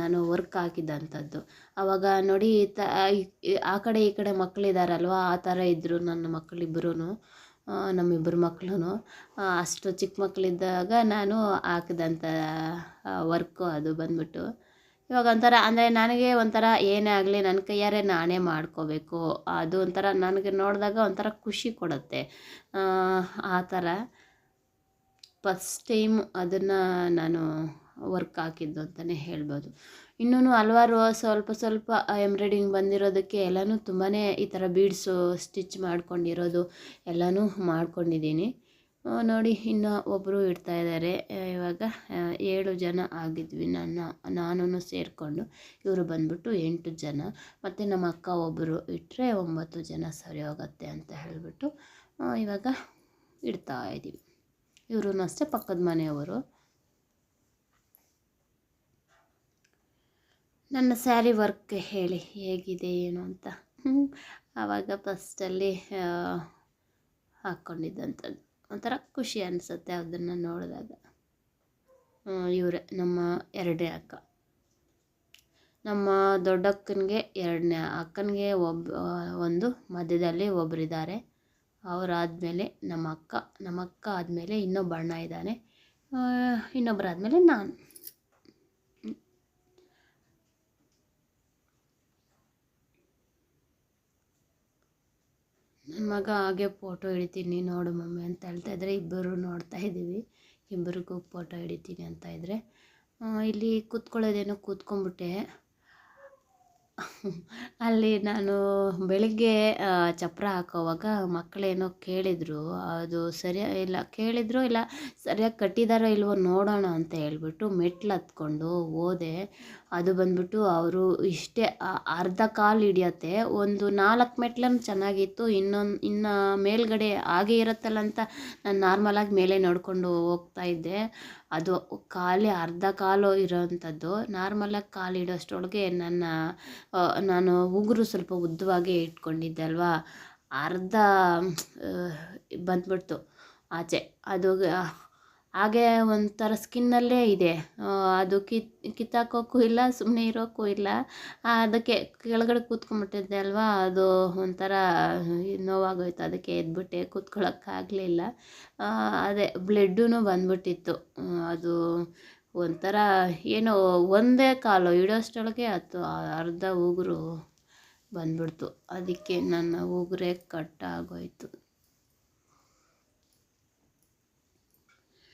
ನಾನು ವರ್ಕ್ ಹಾಕಿದ್ದಂಥದ್ದು ಆವಾಗ ನೋಡಿ ತ, ಆ ಕಡೆ ಈ ಕಡೆ ಮಕ್ಕಳಿದಾರಲ್ವ ಆ ಥರ ಇದ್ದರು ನನ್ನ ಮಕ್ಕಳಿಬ್ಬರೂ ನಮ್ಮಿಬ್ಬರು ಮಕ್ಕಳು ಅಷ್ಟು ಚಿಕ್ಕ ಮಕ್ಕಳಿದ್ದಾಗ ನಾನು ಹಾಕಿದಂಥ ವರ್ಕು ಅದು ಬಂದ್ಬಿಟ್ಟು. ಇವಾಗ ಒಂಥರ, ಅಂದರೆ ನನಗೆ ಒಂಥರ ಏನೇ ಆಗಲಿ ನನ್ನ ಕೈಯಾರೆ ನಾನೇ ಮಾಡ್ಕೋಬೇಕು. ಅದು ಒಂಥರ ನನಗೆ ನೋಡಿದಾಗ ಒಂಥರ ಖುಷಿ ಕೊಡುತ್ತೆ. ಆ ಥರ ಫಸ್ಟ್ ಟೈಮ್ ಅದನ್ನು ನಾನು ವರ್ಕ್ ಹಾಕಿದ್ದು ಅಂತಲೇ ಹೇಳ್ಬೋದು. ಇನ್ನೂ ಹಲ್ವಾರು ಸ್ವಲ್ಪ ಸ್ವಲ್ಪ ಎಂಬ್ರಾಯ್ಡಿಂಗ್ ಬಂದಿರೋದಕ್ಕೆ ಎಲ್ಲನೂ ತುಂಬಾ ಈ ಥರ ಬೀಡ್ಸು ಸ್ಟಿಚ್ ಮಾಡ್ಕೊಂಡಿರೋದು ಎಲ್ಲನೂ ಮಾಡ್ಕೊಂಡಿದ್ದೀನಿ. ನೋಡಿ, ಇನ್ನು ಒಬ್ಬರು ಇಡ್ತಾ ಇದ್ದಾರೆ ಇವಾಗ ಏಳು ಜನ ಆಗಿದ್ವಿ ನನ್ನ ನಾನು ಸೇರಿಕೊಂಡು. ಇವರು ಬಂದ್ಬಿಟ್ಟು ಎಂಟು ಜನ. ಮತ್ತು ನಮ್ಮ ಅಕ್ಕ ಒಬ್ಬರು ಇಟ್ಟರೆ ಒಂಬತ್ತು ಜನ ಸರಿ ಹೋಗುತ್ತೆ ಅಂತ ಹೇಳಿಬಿಟ್ಟು ಇವಾಗ ಇಡ್ತಾ ಇದ್ದೀವಿ ಇವರು ಅಷ್ಟೇ ಪಕ್ಕದ ಮನೆಯವರು. ನನ್ನ ಸ್ಯಾರಿ ವರ್ಕ್ ಹೇಳಿ, ಹೇಗಿದೆ, ಏನು ಅಂತ. ಆವಾಗ ಫಸ್ಟಲ್ಲಿ ಹಾಕ್ಕೊಂಡಿದ್ದಂಥದ್ದು ಒಂಥರ ಖುಷಿ ಅನಿಸುತ್ತೆ ಅದನ್ನು ನೋಡಿದಾಗ. ಇವರೇ, ನಮ್ಮ ಎರಡನೇ ಅಕ್ಕ. ನಮ್ಮ ದೊಡ್ಡಕ್ಕನಿಗೆ ಎರಡನೇ, ಅಕ್ಕನಿಗೆ ಒಬ್ಬ ಒಂದು ಮಧ್ಯದಲ್ಲಿ ಒಬ್ಬರಿದ್ದಾರೆ ಅವರಾದಮೇಲೆ ನಮ್ಮ ಅಕ್ಕ ನಮ್ಮ ಅಕ್ಕ ಆದಮೇಲೆ ಇನ್ನೊಬ್ಬ ಅಣ್ಣ ಇದ್ದಾನೆ. ಇನ್ನೊಬ್ಬರಾದಮೇಲೆ ನಾನು. ನನ್ನ ಮಗ ಹಾಗೆ ಫೋಟೋ ಹಿಡಿತೀನಿ, ನೋಡು ಮಮ್ಮಿ ಅಂತ ಹೇಳ್ತಾ ಇದ್ದರೆ ಇಬ್ಬರು ನೋಡ್ತಾ ಇದ್ದೀವಿ. ಇಬ್ಬರಿಗೂ ಫೋಟೋ ಹಿಡಿತೀನಿ ಅಂತ ಇದ್ದರೆ ಇಲ್ಲಿ ಕೂತ್ಕೊಳ್ಳೋದೇನೋ ಕೂತ್ಕೊಂಡ್ಬಿಟ್ಟೆ. ಅಲ್ಲಿ ನಾನು ಬೆಳಿಗ್ಗೆ ಚಪ್ಪರ ಹಾಕೋವಾಗ ಮಕ್ಕಳೇನೋ ಕೇಳಿದರು, ಅದು ಸರಿಯಾಗಿ ಇಲ್ಲ, ಕೇಳಿದ್ರು, ಇಲ್ಲ, ಸರಿಯಾಗಿ ಕಟ್ಟಿದಾರೋ, ಇಲ್ವೋ ನೋಡೋಣ ಅಂತ ಹೇಳ್ಬಿಟ್ಟು ಮೆಟ್ಲು ಹತ್ಕೊಂಡು ಹೋದೆ. ಅದು ಬಂದ್ಬಿಟ್ಟು ಅವರು ಇಷ್ಟೇ ಅರ್ಧ ಕಾಲು ಹಿಡಿಯತ್ತೆ. ಒಂದು ನಾಲ್ಕು ಮೆಟ್ಲನ್ನು ಚೆನ್ನಾಗಿತ್ತು, ಇನ್ನೊಂದು, ಇನ್ನು ಮೇಲ್ಗಡೆ ಹಾಗೆ ಇರುತ್ತಲ್ಲ ಅಂತ ನಾನು ನಾರ್ಮಲಾಗಿ ಮೇಲೆ ನೋಡಿಕೊಂಡು ಹೋಗ್ತಾ ಇದ್ದೆ. ಅದು ಖಾಲಿ ಅರ್ಧ ಕಾಲು ಇರೋವಂಥದ್ದು ನಾರ್ಮಲಾಗಿ ಕಾಲು ಇಡೋಷ್ಟರೊಳಗೆ ನನ್ನ ನಾನು ಉಗುರು ಸ್ವಲ್ಪ ಉದ್ದವಾಗೇ ಇಟ್ಕೊಂಡಿದ್ದೆ ಅಲ್ವಾ? ಅರ್ಧ ಬಂದ್ಬಿಡ್ತು ಆಚೆ. ಅದು ಹಾಗೆ ಒಂಥರ ಸ್ಕಿನ್ನಲ್ಲೇ ಇದೆ. ಅದು ಕಿತ್ ಕಿತ್ತಾಕೋಕ್ಕೂ ಇಲ್ಲ ಸುಮ್ಮನೆ ಇರೋಕ್ಕೂ ಇಲ್ಲ. ಅದಕ್ಕೆ ಕೆಳಗಡೆ ಕೂತ್ಕೊಂಡ್ಬಿಟ್ಟಿದ್ದೆ ಅಲ್ವಾ? ಅದು ಒಂಥರ ನೋವಾಗೋಯ್ತು. ಅದಕ್ಕೆ ಎದ್ಬಿಟ್ಟೆ, ಕೂತ್ಕೊಳ್ಳೋಕ್ಕಾಗಲಿಲ್ಲ. ಅದೇ ಬ್ಲೆಡ್ಡೂ ಬಂದ್ಬಿಟ್ಟಿತ್ತು. ಅದು ಒಂಥರ ಏನೋ ಒಂದೇ ಕಾಲು ಇಡೋಷ್ಟೊಳಗೆ ಅದು ಅರ್ಧ ಉಗುರು ಬಂದ್ಬಿಡ್ತು. ಅದಕ್ಕೆ ನನ್ನ ಉಗುರೇ ಕಟ್ ಆಗೋಯ್ತು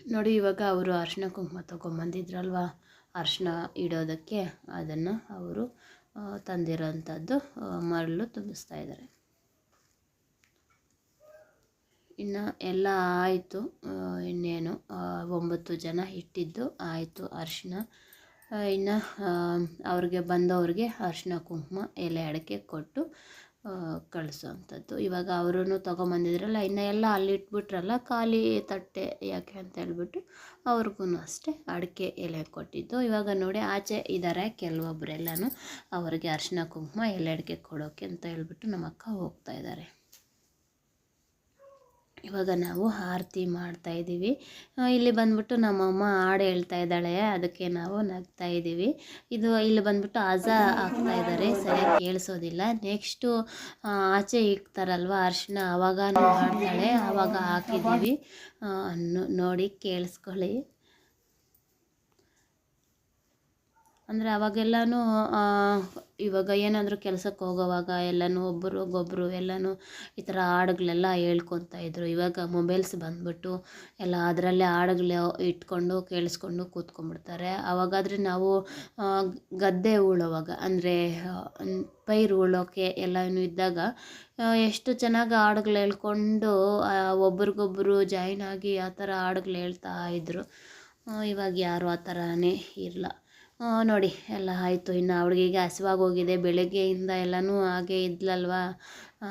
ನೋಡಿ, ಇವಾಗ ಅವರು ಅರ್ಶಿನ ಕುಂಕುಮ ತೊಗೊಂಬಂದಿದ್ರಲ್ವ? ಅರ್ಶಿನ ಇಡೋದಕ್ಕೆ ಅದನ್ನು ಅವರು ತಂದಿರೋಂಥದ್ದು ಮರಳು ತುಂಬಿಸ್ತಾ ಇದ್ದಾರೆ. ಇನ್ನು ಎಲ್ಲ ಆಯಿತು ಇನ್ನೇನು ಒಂಬತ್ತು ಜನ ಇಟ್ಟಿದ್ದು ಆಯಿತು ಅರಿಶಿನ. ಇನ್ನು ಅವ್ರಿಗೆ ಬಂದವ್ರಿಗೆ ಅರಿಶಿನ ಕುಂಕುಮ ಎಲೆ ಅಡಕೆ ಕೊಟ್ಟು ಕಳಿಸೋವಂಥದ್ದು ಇವಾಗ ಅವರೂ ತೊಗೊಂಬಂದಿದ್ರಲ್ಲ ಇನ್ನು ಎಲ್ಲ ಅಲ್ಲಿ ಇಟ್ಬಿಟ್ರಲ್ಲ ಖಾಲಿ ತಟ್ಟೆ ಯಾಕೆ ಅಂತ ಹೇಳ್ಬಿಟ್ಟು ಅವ್ರಿಗೂ ಅಷ್ಟೇ ಅಡಿಕೆ ಎಲೆ ಕೊಟ್ಟಿದ್ದು. ಇವಾಗ ನೋಡಿ ಆಚೆ ಇದ್ದಾರೆ ಕೆಲವೊಬ್ಬರೆಲ್ಲನೂ ಅವರಿಗೆ ಅರಿಶಿನ ಕುಂಕುಮ, ಎಲೆ ಅಡಿಕೆ ಕೊಡೋಕೆ ಅಂತ ಹೇಳ್ಬಿಟ್ಟು ನಮ್ಮ ಅಕ್ಕ ಹೋಗ್ತಾ ಇದ್ದಾರೆ ಇವಾಗ ನಾವು ಆರತಿ ಮಾಡ್ತಾ ಇದ್ದೀವಿ. ಇಲ್ಲಿ ಬಂದ್ಬಿಟ್ಟು ನಮ್ಮಮ್ಮ ಹಾಡು ಹೇಳ್ತಾ ಇದ್ದಾಳೆ. ಅದಕ್ಕೆ ನಾವು ನಗ್ತಾ ಇದ್ದೀವಿ. ಇದು ಇಲ್ಲಿ ಬಂದ್ಬಿಟ್ಟು ಅಜ ಹಾಕ್ತಾ ಇದ್ದಾರೆ. ಸರಿಯಾಗಿ ಕೇಳಿಸೋದಿಲ್ಲ. ನೆಕ್ಸ್ಟು ಆಚೆ ಇಕ್ತಾರಲ್ವ ಅರಿಶಿನ ಆವಾಗ ಹಾಡ್ತಾಳೆ ಆವಾಗ ಹಾಕಿದ್ದೀವಿ. ನೋಡಿ ಕೇಳಿಸ್ಕೊಳ್ಳಿ. ಅಂದರೆ ಅವಾಗೆಲ್ಲನೂ ಇವಾಗ ಏನಾದರೂ ಕೆಲಸಕ್ಕೆ ಹೋಗೋವಾಗ ಎಲ್ಲನೂ ಒಬ್ಬರಿಗೊಬ್ಬರು ಎಲ್ಲನೂ ಈ ಥರ ಹಾಡುಗಳೆಲ್ಲ ಹೇಳ್ಕೊತಾ ಇದ್ರು. ಇವಾಗ ಮೊಬೈಲ್ಸ್ ಬಂದ್ಬಿಟ್ಟು ಎಲ್ಲ ಅದರಲ್ಲೇ ಹಾಡುಗಳು ಇಟ್ಕೊಂಡು ಕೇಳಿಸ್ಕೊಂಡು ಕೂತ್ಕೊಂಡ್ಬಿಡ್ತಾರೆ. ಆವಾಗಾದರೆ ನಾವು ಗದ್ದೆ ಉಳೋವಾಗ ಅಂದರೆ ಪೈರು ಉಳೋಕೆ ಎಲ್ಲನೂ ಇದ್ದಾಗ ಎಷ್ಟು ಚೆನ್ನಾಗಿ ಹಾಡುಗಳು ಹೇಳ್ಕೊಂಡು ಒಬ್ರಿಗೊಬ್ರು ಜಾಯ್ನ್ ಆಗಿ ಆ ಥರ ಹಾಡುಗಳು ಹೇಳ್ತಾ ಇದ್ದರು ಇವಾಗ ಯಾರು ಆ ಥರನೇ ಇಲ್ಲ. ಆ, ನೋಡಿ, ಎಲ್ಲ ಆಯಿತು. ಇನ್ನು ಅವಳಿಗೆ ಹಸಿವಾಗಿ ಹೋಗಿದೆ. ಬೆಳಗ್ಗೆಯಿಂದ ಎಲ್ಲನೂ ಹಾಗೆ ಇದ್ಲಲ್ವ?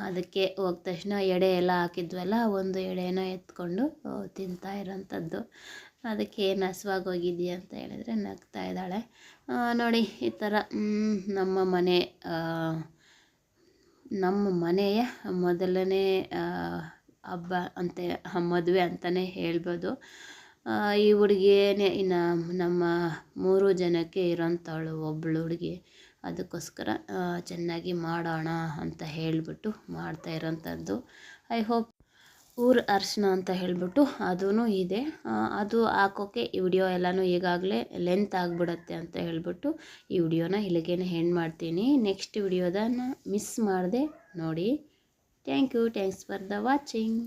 ಅದಕ್ಕೆ ಹೋದ ತಕ್ಷಣ ಎಡೆ ಎಲ್ಲ ಹಾಕಿದ್ವಲ್ಲ, ಒಂದು ಎಡೆನ ಎತ್ಕೊಂಡು ತಿಂತಾ ಇರೋಂಥದ್ದು. ಅದಕ್ಕೆ ಏನು ಹಸಿವಾಗಿ ಹೋಗಿದ್ಯಾ ಅಂತ ಹೇಳಿದ್ರೆ ನಗ್ತಾ ಇದ್ದಾಳೆ. ನೋಡಿ, ಈ ಥರ ನಮ್ಮ ಮನೆ ನಮ್ಮ ಮನೆಯ ಮೊದಲನೇ ಹಬ್ಬ ಅಂತೆ, ಮದುವೆ ಅಂತಲೇ ಹೇಳ್ಬೋದು. ಈ ಹುಡುಗಿನೇ ಇನ್ನು ನಮ್ಮ ಮೂರು ಜನಕ್ಕೆ ಇರೋಂಥವಳು ಒಬ್ಬಳು ಹುಡುಗಿ, ಅದಕ್ಕೋಸ್ಕರ ಚೆನ್ನಾಗಿ ಮಾಡೋಣ ಅಂತ ಹೇಳಿಬಿಟ್ಟು ಮಾಡ್ತಾ ಇರೋಂಥದ್ದು. ಐ ಹೋಪ್ ಊರು ಅರ್ಶಿನ ಅಂತ ಹೇಳಿಬಿಟ್ಟು ಅದೂ ಇದೆ. ಅದು ಹಾಕೋಕ್ಕೆ ಈ ವಿಡಿಯೋ ಎಲ್ಲನೂ ಈಗಾಗಲೇ ಲೆಂತ್ ಆಗಿಬಿಡತ್ತೆ ಅಂತ ಹೇಳಿಬಿಟ್ಟು ಈ ವಿಡಿಯೋನ ಇಲ್ಲಿಗೇನೆ ಹೆಣ್ಣು ಮಾಡ್ತೀನಿ. ನೆಕ್ಸ್ಟ್ ವಿಡಿಯೋದನ್ನು ಮಿಸ್ ಮಾಡದೆ ನೋಡಿ. Thank you thanks for the watching